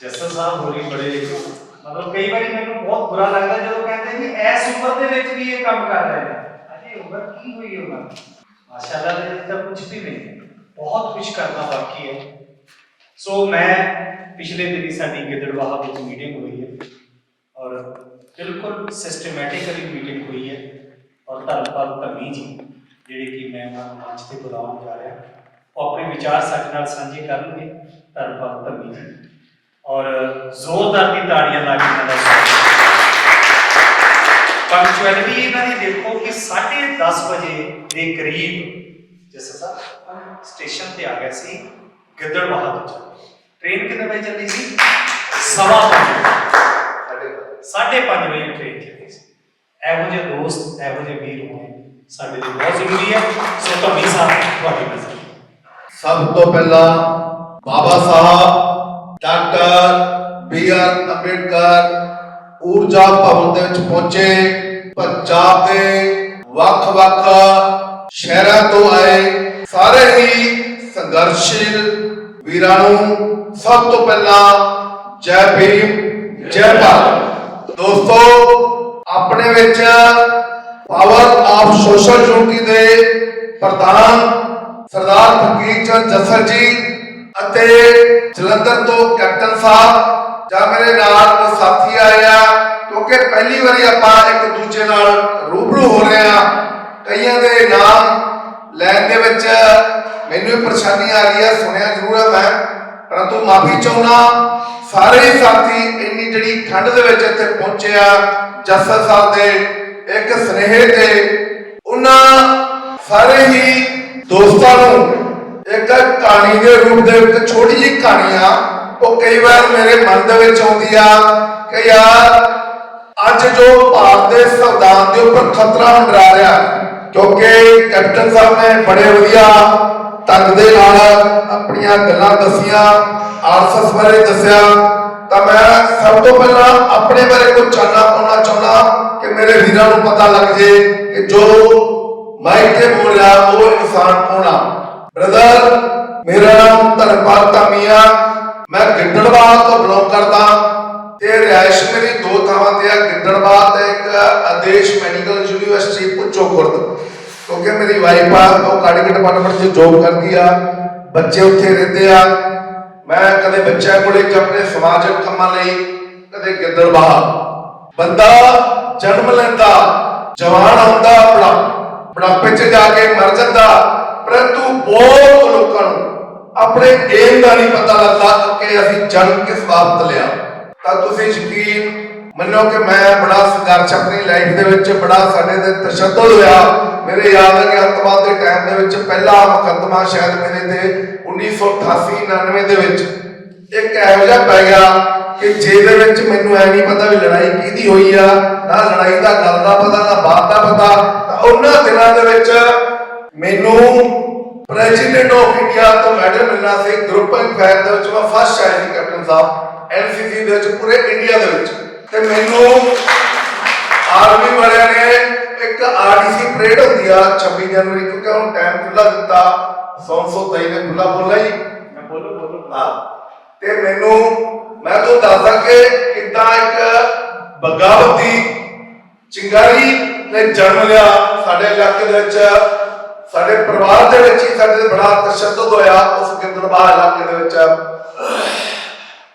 ਜੱਸਾ ਸਾਹਿਬ ਹੋਰੀ ਬੜੇ ਮਤਲਬ ਕਈ ਵਾਰੀ ਮੈਨੂੰ ਬਹੁਤ ਬੁਰਾ ਲੱਗਦਾ ਜਦੋਂ ਕਹਿੰਦੇ ਵੀ ਐਸ ਉਮਰ ਦੇ ਵਿੱਚ ਵੀ ਇਹ ਕੰਮ ਕਰ ਰਹੇ ਨੇ ਅਜੇ ਉਮਰ ਕੀ ਹੋਈ ਉਹਨਾਂ ਦੀ? ਮਾਸ਼ਾਅੱਲਾ ਦੇ ਵਿੱਚ ਤਾਂ ਕੁਝ ਵੀ ਨਹੀਂ ਬਹੁਤ ਕੁਝ ਕਰਨਾ ਬਾਕੀ ਹੈ ਸੋ ਮੈਂ ਪਿਛਲੇ ਦਿਨੀ ਸਾਡੀ ਗਿੱਦੜਵਾਹਾ ਵਿੱਚ ਮੀਟਿੰਗ ਹੋਈ ਹੈ ਔਰ ਬਿਲਕੁਲ ਸਿਸਟਮੈਟਿਕਲੀ ਮੀਟਿੰਗ ਹੋਈ ਹੈ ਔਰ ਧਰਮਪਾਲ ਧੰਮੀ ਜੀ ਜਿਹੜੇ ਕਿ ਮੈਂ ਉਹਨਾਂ ਨੂੰ ਮੰਚ ਤੇ ਬੁਲਾਉਣ ਜਾ ਰਿਹਾ ਉਹ ਆਪਣੇ ਵਿਚਾਰ ਸਾਡੇ ਨਾਲ ਸਾਂਝੇ ਕਰਨਗੇ ਧਰਮਪਾਲ ਧੰਮੀ ਜੀ ਔਰ ਜ਼ੋਰਦਾਰ ਦੀ ਤਾੜੀਆਂ ਲਾ ਕੇ ਇਹਨਾਂ ਦਾ ਸਵਾਗਤ ਪੰਕਚੁਅਲਿਟੀ ਇਹਨਾਂ ਦੀ ਦੇਖੋ ਕਿ 10:30 ਵਜੇ ਦੇ ਕਰੀਬ ਜਿਸ ਸਾਹਿਬ ਸਟੇਸ਼ਨ ਤੇ ਆ ਗਿਆ ਸੀ ਗਿੱਦੜਬਾਹਾ ਤੋਂ ਟ੍ਰੇਨ ਕਿੰਨੇ ਵਜੇ ਚੱਲੀ ਸੀ? ਸਵਾ ਪੰਜ। ਸਾਢੇ ਪੰਜ ਵਜੇ ਟ੍ਰੇਨ ਚੱਲੀ ਸੀ। ਇਹੋ ਜਿਹੇ ਦੋਸਤ ਇਹੋ ਜਿਹੇ ਵੀਰ ਹੋਣੇ ਸਾਡੇ ਲਈ ਬਹੁਤ ਜ਼ਰੂਰੀ ਹੈ। ਸੋ ਧੰਮੀ ਸਾਹਿਬ ਤੁਹਾਡੀ ਨਜ਼ਰ। ਸਭ ਤੋਂ ਪਹਿਲਾਂ Baba Sahib doctor B R Ambedkar Urja Bhawan ਦੇ ਵਿੱਚ ਪਹੁੰਚੇ, ਪੰਜਾਬ ਦੇ ਵੱਖ-ਵੱਖ ਸ਼ਹਿਰਾਂ ਤੋਂ ਆਏ ਸਾਰੇ ਹੀ ਸੰਘਰਸ਼ੀਲ ਵੀਰਾਂ ਨੂੰ ਸਭ ਤੋਂ ਪਹਿਲਾਂ ਜੈ ਭੀਮ, ਜੈ ਭਾਰਤ। ਦੋਸਤੋ, ਆਪਣੇ ਵਿੱਚ ਪਾਵਰ ਆਫ ਸੋਸ਼ਲ ਯੂਨਿਟੀ ਦੇ ਪ੍ਰਧਾਨ ਸਰਦਾਰ ਫਕੀਰ ਚੰਦ ਜੱਸਰ ਜੀ ਅਤੇ ਜਲੰਧਰ ਤੋਂ ਕੈਪਟਨ ਸਾਹਿਬ, ਜਾਂ ਮੇਰੇ ਨਾਲ ਉਹ ਸਾਥੀ ਆਏ ਆ, ਕਿਉਂਕਿ ਪਹਿਲੀ ਵਾਰੀ ਆਪਾਂ ਇੱਕ ਦੂਜੇ ਨਾਲ ਰੂਬਰੂ ਹੋ ਰਹੇ ਆ, ਕਈਆਂ ਦੇ ਨਾਮ ਲੈਣ ਦੇ ਵਿੱਚ ਮੈਨੂੰ ਵੀ ਪਰੇਸ਼ਾਨੀ ਆ ਰਹੀ ਹੈ ਸੁਣਿਆ ਜ਼ਰੂਰ ਹੈ ਮੈਂ, ਪਰੰਤੂ ਮਾਫੀ ਚਾਹੁੰਦਾ, ਸਾਰੇ ਹੀ ਸਾਥੀ ਇੰਨੀ ਜਿਹੜੀ ਠੰਡ ਦੇ ਵਿੱਚ ਇੱਥੇ ਪਹੁੰਚੇ ਆ ਜੱਸਰ ਸਾਹਿਬ ਦੇ ਇੱਕ ਸਨੇਹ ਤੇ, ਉਹਨਾਂ ਸਾਰੇ ਹੀ ਦੋਸਤਾਂ ਨੂੰ ਇੱਕ ਕਹਾਣੀ ਦੇ ਰੂਪ ਦੇ ਵਿੱਚ ਛੋਟੀ ਜਿਹੀ ਕਹਾਣੀ ਆ। ਉਹ ਕਈ ਵਾਰ ਮੇਰੇ ਮਨ ਦੇ ਵਿੱਚ ਆਉਂਦੀ ਆ ਕਿ ਯਾਰ, ਅੱਜ ਜੋ ਭਾਰਤ ਦੇ ਸੰਵਿਧਾਨ ਦੇ ਉੱਪਰ ਖਤਰਾ ਮੰਡਰਾ ਰਿਹਾ, ਕਿਉਂਕਿ ਕੈਪਟਨ ਸਾਹਿਬ ਨੇ ਬੜੇ ਵਧੀਆ ਢੰਗ ਦੇ ਨਾਲ ਆਪਣੀਆਂ ਗੱਲਾਂ ਦੱਸੀਆਂ, ਆਰਐਸਐਸ ਬਾਰੇ ਦੱਸਿਆ। ਤਾਂ ਮੈਂ ਸਭ ਤੋਂ ਪਹਿਲਾਂ ਆਪਣੇ ਬਾਰੇ ਕੁਝ ਚਾਨਣਾ ਪਾਉਣਾ ਚਾਹੁੰਦਾ ਕਿ ਮੇਰੇ ਵੀਰਾਂ ਨੂੰ ਪਤਾ ਲੱਗ ਜੇ ਕਿ ਜੋ ਮੈਂ ਇੱਥੇ ਬੋਲਿਆ ਉਹ ਇਨਸਾਨ ਕੌਣ ਆ। ਬ੍ਰਦਰ ਮੇਰਾ ਨਾਮ ਧਰਮਪਾਲ ਧਾਮੀਆ। ਮੈਂ ਗਿੱਦੜਬਾਹ ਤੋਂ ਬਿਲੋਂਗ ਕਰਦਾ। ਤੇ ਰਿਹਾਇਸ਼ ਮੇਰੀ ਦੋ ਥਾਵਾਂ ਤੇ ਆ ਗਿੱਦੜਬਾਹ ਤੇ ਇੱਕ ਆਦੇਸ਼ ਮੈਡੀਕਲ ਯੂਨੀਵਰਸਿਟੀ ਪੁੱਚੋ ਖੁਰਦ। ਕਿਉਂਕਿ ਮੇਰੀ ਵਾਈਫ ਆ, ਉਹ ਕਾਰਡਿਕ ਡਿਪਾਰਟਮੈਂਟ 'ਚ ਜੋਬ ਕਰਦੀ ਆ। ਬੱਚੇ ਉੱਥੇ ਰਹਿੰਦੇ ਆ। ਮੈਂ ਕਦੇ ਬੱਚਿਆਂ ਕੋਲੇ ਆਪਣੇ ਸਮਾਜਿਕ ਕੰਮਾਂ ਲਈ, ਕਦੇ ਗਿੱਦੜਬਾਹ ਬੰਦਾ ਜਨਮ ਲੈਂਦਾ, ਜਵਾਨ ਹੁੰਦਾ ਬੜਾ ਬੁਢਾਪੇ 'ਚ ਜਾ ਕੇ ਮਰ ਜਾਂਦਾ। ਪਰੰਤੂ ਬਹੁਤ ਲੋਕਾਂ ਨੂੰ ਆਪਣੇ ਏਮ ਦਾ ਨਹੀਂ ਪਤਾ ਲੱਗਦਾ ਕਿ ਅਸੀਂ ਜਨਮ ਕਿਸ ਬਾਬਤ ਲਿਆ। ਤਾਂ ਤੁਸੀਂ ਯਕੀਨ ਮੰਨੋ ਕਿ ਮੈਂ ਬੜਾ ਸੰਘਰਸ਼ ਆਪਣੀ ਲਾਈਫ ਦੇ ਵਿੱਚ ਬੜਾ ਸਾਡੇ ਤੇ ਤਸ਼ੱਦਦ ਹੋਇਆ। ਮੇਰੇ ਯਾਦ ਹੈ ਕਿ ਅੱਤਵਾਦ ਦੇ ਟਾਈਮ ਦੇ ਵਿੱਚ ਪਹਿਲਾ ਮੁਕੱਦਮਾ ਸ਼ਾਇਦ ਮੇਰੇ ਤੇ 1988 99 ਦੇ ਵਿੱਚ ਇੱਕ ਇਹੋ ਜਿਹਾ ਪੈ ਗਿਆ ਕਿ ਜਿਹਦੇ ਵਿੱਚ ਮੈਨੂੰ ਐ ਨਹੀਂ ਪਤਾ ਵੀ ਲੜਾਈ ਕਿਹਦੀ ਹੋਈ ਆ, ਨਾ ਲੜਾਈ ਦਾ ਗੱਲ ਦਾ ਪਤਾ, ਨਾ ਬਾਤ ਦਾ ਪਤਾ। ਉਹਨਾਂ ਦਿਨਾਂ ਦੇ ਵਿੱਚ ਮੈਨੂੰ ਪ੍ਰੈਜ਼ੀਡੈਂਟ ਆਫ ਇੰਡੀਆ ਤੋਂ ਮੈਡਲ ਮਿਲਣਾ ਸੀ ਗਰੁੱਪ ਫਾਇਰ ਦੇ ਵਿੱਚ ਮੈਂ ਫਸਟ ਆਇਆ ਸੀ ਕੈਪਟਨ ਸਾਹਿਬ ਐਨਸੀਸੀ ਦੇ ਵਿੱਚ ਪੂਰੇ ਇੰਡੀਆ ਦੇ ਵਿੱਚ। ਤੇ ਮੈਨੂੰ ਆਰਮੀ ਵਾਲਿਆਂ ਨੇ ਇੱਕ ਆਰਡੀਸੀ ਪਰੇਡ ਹੁੰਦੀ ਆ 26 ਜਨਵਰੀ ਕਿਉਂਕਿ ਹੁਣ ਟਾਈਮ ਖੁੱਲਾ ਦਿੱਤਾ? 123 ਨੇ ਖੁੱਲਾ ਬੋਲਿਆ ਹੀ ਮੈਂ ਬੋਲੋ ਬੋਲੋ। ਹਾਂ। ਤੇ ਮੈਨੂੰ ਮੈਂ ਤੁਹਾਨੂੰ ਦੱਸਦਾ ਕਿ ਕਿੱਦਾਂ ਇੱਕ ਬਗਾਵਤੀ ਚਿੰਗਾਰੀ ਨੇ ਜਨਮ ਲਿਆ ਸਾਡੇ ਇਲਾਕੇ ਦੇ ਵਿੱਚ। ਸਾਡੇ ਪਰਿਵਾਰ ਦੇ ਵਿੱਚ ਹੀ ਸਾਡੇ ਤੇ ਬੜਾ ਤਸ਼ੱਦਦ ਹੋਇਆ, ਉਸ ਗਿੱਦੜਬਾਹ ਇਲਾਕੇ ਦੇ ਵਿੱਚ।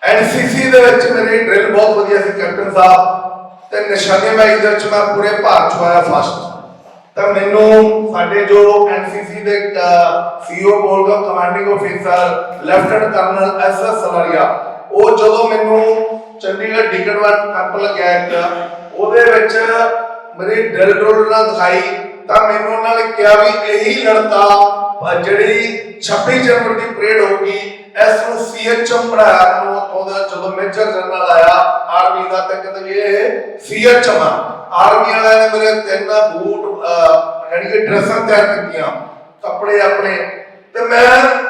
ਐਨਸੀਸੀ ਦੇ ਵਿੱਚ ਮੇਰੀ ਡਰਿਲ ਬਹੁਤ ਵਧੀਆ ਸੀ, ਕੈਪਟਨ ਸਾਹਿਬ। ਤੇ ਨਿਸ਼ਾਨੇਬਾਜ਼ੀ ਦੇ ਵਿੱਚ ਮੈਂ ਪੂਰੇ ਭਾਰਤ ਚ ਆਇਆ ਫਸਟ ਤਾਂ ਮੈਨੂੰ ਸਾਡੇ ਜੋ ਐਨਸੀਸੀ ਦੇ CO ਬੋਲਗਾ commanding officer lieutenant colonel S S ਉਹ ਜਦੋਂ ਮੈਨੂੰ ਚੰਡੀਗੜ੍ਹ ਡਿਗੜਵਾਲ ਕੈਂਪ ਲੱਗਿਆ ਇੱਕ, ਉਹਦੇ ਵਿੱਚ ਮੇਰੀ ਡਰ ਡਰ ਨਾਲ ਦਿਖਾਈ। ਤਾਂ ਮੈਨੂੰ ਉਹਨਾਂ ਨੇ ਕਿਹਾ ਵੀ ਇਹੀ ਲੜਕਾ ਜਿਹੜੀ 26 ਜਨਵਰੀ ਦੀ ਪਰੇਡ ਹੋਊਗੀ ਇਸ ਨੂੰ ਸੀਐਚਐਮ ਬਣਾਇਆ ਨੂੰ ਉੱਥੋਂ ਜਦੋਂ ਮੇਜਰ ਜਨਰਲ ਆਇਆ ਆਰਮੀ ਦਾ ਤੇ ਕਹਿੰਦੇ ਇਹ ਸੀਐਚਐਮ ਆ। ਆਰਮੀ ਵਾਲਿਆਂ ਨੇ ਮੇਰੇ ਤਿੰਨ ਬੂਟ ਅਹ, ਕਿ ਡਰੈਸਾਂ ਤਿਆਰ ਕੀਤੀਆਂ ਕੱਪੜੇ ਆਪਣੇ। ਤੇ ਮੈਂ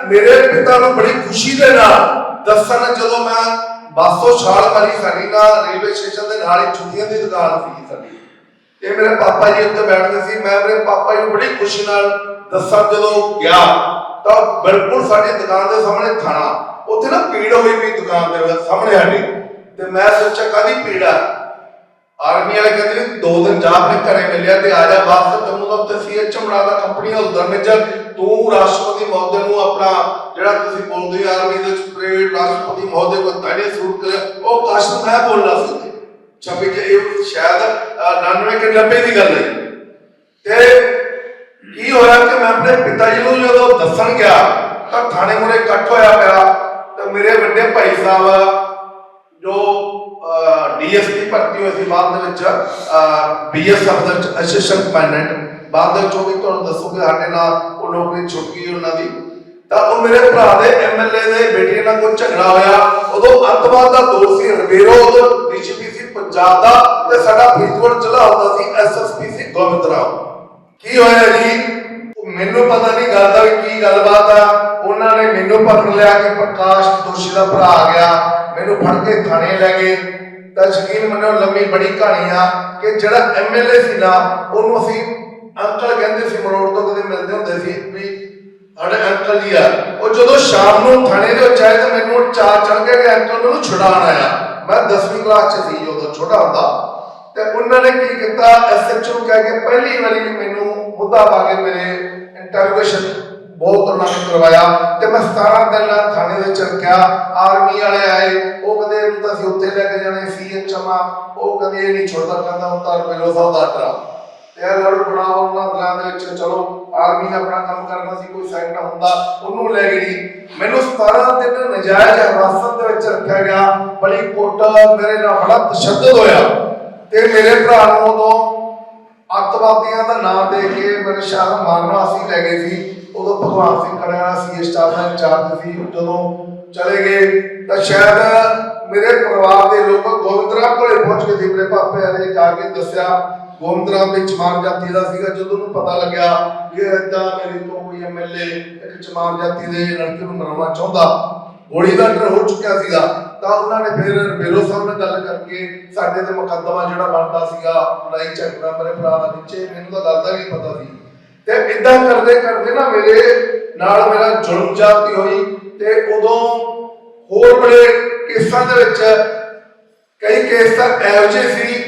ਮੇਰੇ ਪਿਤਾ ਨੂੰ ਬੜੀ ਖੁਸ਼ੀ ਦੇ ਨਾਲ ਦੱਸਣ ਜਦੋਂ ਮੈਂ ਬੱਸ ਤੋਂ ਛਾਲ ਮਾਰੀ ਸਾਡੀ ਨਾਲ ਰੇਲਵੇ ਸਟੇਸ਼ਨ ਦੇ ਨਾਲ ਹੀ ਜੁੱਤੀਆਂ ਦੀ ਦੁਕਾਨ ਸੀ ਸਾਡੀ। ਇਹ ਮੇਰੇ ਪਾਪਾ ਜੀ ਉੱਤੇ ਬੈਠਦੇ ਸੀ, ਮੈਂ ਮੇਰੇ ਪਾਪਾ ਜੀ ਨੂੰ ਬੜੀ ਖੁਸ਼ੀ ਨਾਲ ਦੱਸਾਂ, ਜਦੋਂ ਗਿਆ, ਤਾਂ ਬਿਲਕੁਲ ਸਾਡੀ ਦੁਕਾਨ ਦੇ ਸਾਹਮਣੇ ਥਾਣਾ। ਉੱਥੇ ਨਾ ਪੀੜ ਹੋਈ ਵੀ ਦੁਕਾਨ ਦੇ ਸਾਹਮਣੇ ਸਾਡੀ। ਤੇ ਮੈਂ ਸੋਚਿਆ ਕਾਦੀ ਪੀੜ ਆ? ਆਰਮੀ ਵਾਲੇ ਕਹਿੰਦੇ ਦੋ ਦਿਨ ਜਾ ਆਪਣੇ ਘਰੇ ਮਿਲਿਆ ਤੇ ਆ ਜਾ ਵਾਪਸ ਤੈਨੂੰ ਤਾਂ ਉੱਥੇ ਸੀਐਚ ਬਣਾ ਦਾ ਕੰਪਨੀ ਹਲਦਰ ਮੇਜਰ ਤੂੰ ਰਾਸ਼ਟਰਪਤੀ ਮਹੋਦਯ ਨੂੰ ਆਪਣਾ ਜਿਹੜਾ ਤੁਸੀਂ ਬੋਲਦੇ ਆਰਮੀ ਦੇ ਵਿੱਚ ਪਰੇਡ ਰਾਸ਼ਟਰਪਤੀ ਮਹੋਦਯ ਕੋ ਤਾੜੇ ਸੂਟ ਕਰਿਆ। ਉਹ ਕਸ਼ਮ ਮੈਂ ਬੋਲਣਾ ਸੀ ਉੱਥੇ। ਛੱਬੀ ਕਿ ਇਹ ਸ਼ਾਇਦ 99 ਕਿ 90 ਦੀ ਗੱਲ ਹੈ ਤੇ ਕੀ ਹੋਇਆ ਕਿ ਮੈਂ ਆਪਣੇ ਪਿਤਾ ਜੀ ਨੂੰ ਜਦੋਂ ਦੱਸਣ ਗਿਆ, ਤਾਂ ਥਾਣੇ ਮੂਹਰੇ ਇਕੱਠ ਹੋਇਆ ਪਿਆ, ਤੇ ਮੇਰੇ ਵੱਡੇ ਭਾਈ ਸਾਹਿਬ, ਜੋ ਡੀਐਸਪੀ ਭਰਤੀ ਹੋਏ ਸੀ ਬਾਅਦ ਦੇ ਵਿੱਚ ਬੀਐਸਐਫ ਦੇ ਵਿੱਚ ਅਸਿਸਟੈਂਟ ਕਮਾਂਡੈਂਟ ਬਾਅਦ ਦੇ ਵਿੱਚ ਉਹ ਵੀ ਤੁਹਾਨੂੰ ਦੱਸੂਗੇ ਸਾਡੇ ਨਾਲ, ਉਹ ਨੌਕਰੀ ਛੁੱਟ ਗਈ ਉਹਨਾਂ ਦੀ ਤਾਂ ਉਹ ਮੇਰੇ ਭਰਾ ਦੇ ਐਮਐਲਏ ਦੇ ਬੇਟੇ ਨਾਲ ਕੋਈ ਝਗੜਾ ਹੋਇਆ, ਉਦੋਂ ਅੱਤਵਾਦ ਦਾ ਦੌਰ ਸੀ, ਰਵੇਰੋ ਉਦੋਂ ਡੀਜੀਪੀ ਸੀ ਪੰਜਾਬ ਦਾ ਤੇ ਸਾਡਾ ਫਰੀਦਕੋਟ ਜ਼ਿਲ੍ਹਾ ਹੁੰਦਾ ਸੀ ਐਸਐਸਪੀ ਸੀ ਗੋਬਿੰਦ ਰਾਓ ਕੀ ਹੋਇਆ ਜੀ? ਮੈਨੂੰ ਪਤਾ ਨਹੀਂ ਗੱਲ ਦਾ ਕੀ ਗੱਲਬਾਤ ਆ। ਉਹਨਾਂ ਨੇ ਮੈਨੂੰ ਪਕੜ ਲਿਆ ਕਿ ਪ੍ਰਕਾਸ਼ ਦੋਸ਼ੀ ਦਾ ਭਰਾ ਆ ਗਿਆ। ਮੈਨੂੰ ਫੜ ਕੇ ਥਾਣੇ ਲੈ ਗਏ। ਤਾਂ ਯਕੀਨ ਮੰਨੋ ਲੰਮੀ ਬੜੀ ਕਹਾਣੀ ਆ ਕਿ ਜਿਹੜਾ ਐਮਐਲਏ ਸੀ ਨਾ, ਉਹਨੂੰ ਅਸੀਂ ਅੰਕਲ ਕਹਿੰਦੇ ਸੀ ਮਰੋੜ ਤੋਂ ਕਦੇ ਮਿਲਦੇ ਹੁੰਦੇ ਸੀ ਵੀ ਸਾਡੇ ਅੰਕਲ ਜੀ ਆ। ਉਹ ਜਦੋਂ ਸ਼ਾਮ ਨੂੰ ਥਾਣੇ ਦੇ ਵਿੱਚ ਆਏ ਤਾਂ ਮੈਨੂੰ ਚਾਰ ਚੜ ਗਿਆ ਅੰਕਲ ਮੈਨੂੰ ਛੁਡਾਉਣ ਆਇਆ। ਮੈਂ 10ਵੀਂ ਕਲਾਸ ਚ ਸੀ ਉਦੋਂ ਛੋਟਾ ਹੁੰਦਾ ਤੇ ਉਹਨਾਂ ਨੇ ਕੀ ਕੀਤਾ ਐਸਐਚਓ ਕਹਿ ਕੇ ਪਹਿਲੀ ਵਾਰੀ ਮੈਨੂੰ ਮੁੱਦਾ ਪਾ ਕੇ ਮੇਰੇ ਇੰਟਰੋਗੇਸ਼ਨ ਬਹੁਤ ਉਹਨਾਂ ਨੇ ਕਰਵਾਇਆ ਤੇ ਮੈਂ 17 ਦਿਨ ਥਾਣੇ ਦੇ ਵਿੱਚ ਰੱਖਿਆ ਆਰਮੀ ਵਾਲੇ ਆਏ, ਉਹ ਕਹਿੰਦੇ ਇਹਨੂੰ ਤਾਂ ਅਸੀਂ ਉੱਥੇ ਲੈ ਕੇ ਜਾਣੇ, ਸੀ ਐਚਐਮਆ ਉਹ ਕਹਿੰਦੇ ਇਹ ਨਹੀਂ ਛੋੜਦਾ ਕਹਿੰਦਾ ਹੁਣ ਤਾਂ ਰਵੇਲੋ ਸਾਹਿਬ ਦਾ ਆਰਡਰ ਆ ਤੇ ਇਹ ਲੜ ਬੜਾ ਉਹਨਾਂ ਦਿਨਾਂ ਦੇ ਵਿੱਚ ਚਲੋ, ਆਰਮੀ ਨੇ ਆਪਣਾ ਕੰਮ ਕਰਨਾ ਸੀ, ਕੋਈ ਸਾਈਡ ਹੁੰਦਾ, ਉਹਨੂੰ ਲੈ ਗਈ ਮੈਨੂੰ 17 ਦਿਨ ਨਜਾਇਜ਼ ਹਿਰਾਸਤ ਦੇ ਵਿੱਚ ਰੱਖਿਆ ਗਿਆ, ਬੜੀ ਕੁੱਟ, ਮੇਰੇ ਨਾਲ ਬੜਾ ਤਸ਼ੱਦਦ ਹੋਇਆ। ਤੇ ਮੇਰੇ ਭਰਾ ਨੂੰ ਉਦੋਂ ਅੱਤਵਾਦੀਆਂ ਦਾ ਨਾਮ ਦੇ ਕੇ ਮੇਰੇ ਸ਼ਾਹ ਮਾਰਨਾ ਅਸੀਂ ਲੈ ਗਏ ਸੀ। ਉਦੋਂ ਭਗਵਾਨ ਸਿੰਘ ਕੜਿਆਲਾ ਸੀ ਸਟਾਫ ਦਾ ਇੰਚਾਰਜ ਸੀ। ਜਦੋਂ ਚਲੇ ਗਏ, ਤਾਂ ਸ਼ਾਇਦ ਮੇਰੇ ਪਰਿਵਾਰ ਦੇ ਲੋਕ ਗੋਬਿੰਦਰਾਮ ਕੋਲੇ ਪਹੁੰਚ ਕੇ ਸੀ, ਮੇਰੇ ਪਾਪੇ ਨੇ ਜਾ ਕੇ ਦੱਸਿਆ ਗੋਬਿੰਦਰਾਮ ਵਿੱਚ ਚਮਾਰ ਜਾਤੀ ਦਾ ਸੀਗਾ, ਜਦੋਂ ਨੂੰ ਪਤਾ ਲੱਗਿਆ ਵੀ ਇਹ ਮੇਰੇ ਤੋਂ ਕੋਈ ਐਮਐਲਏ ਇੱਕ ਚਮਾਰ ਜਾਤੀ ਦੇ ਲੜਕੇ ਨੂੰ ਮਰਾਉਣਾ ਚਾਹੁੰਦਾ, ਗੋਲੀ ਦਾ ਡਰ ਹੋ ਚੁੱਕਿਆ ਸੀਗਾ, ਤਾਂ ਉਹਨਾਂ ਨੇ ਫਿਰ ਬੇਰੋ ਸਾਹਿਬ ਨਾਲ ਗੱਲ ਕਰਕੇ ਸਾਡੇ ਤੇ ਮੁਕੱਦਮਾ ਜਿਹੜਾ ਬਣਦਾ ਸੀਗਾ, ਲੜਾਈ ਝਗੜਾ ਮੇਰੇ ਭਰਾ ਦਾ ਵਿੱਚੇ ਮੈਨੂੰ ਤਾਂ ਗੱਲ ਦਾ ਵੀ ਪਤਾ ਸੀ। ਤੇ ਇਦਾਂ ਕਰਦੇ ਕਰਦੇ ਨਾ ਮੇਰੇ ਨਾਲ ਮੇਰਾ ਜ਼ੁਲਮ ਜਾਤੀ ਹੋਈ, ਤੇ ਉਦੋਂ ਹੋਰ ਬੜੇ ਕੇਸਾਂ ਦੇ ਵਿੱਚ ਕਈ ਕੇਸ ਤਾਂ ਇਹੋ ਜਿਹੇ ਸੀ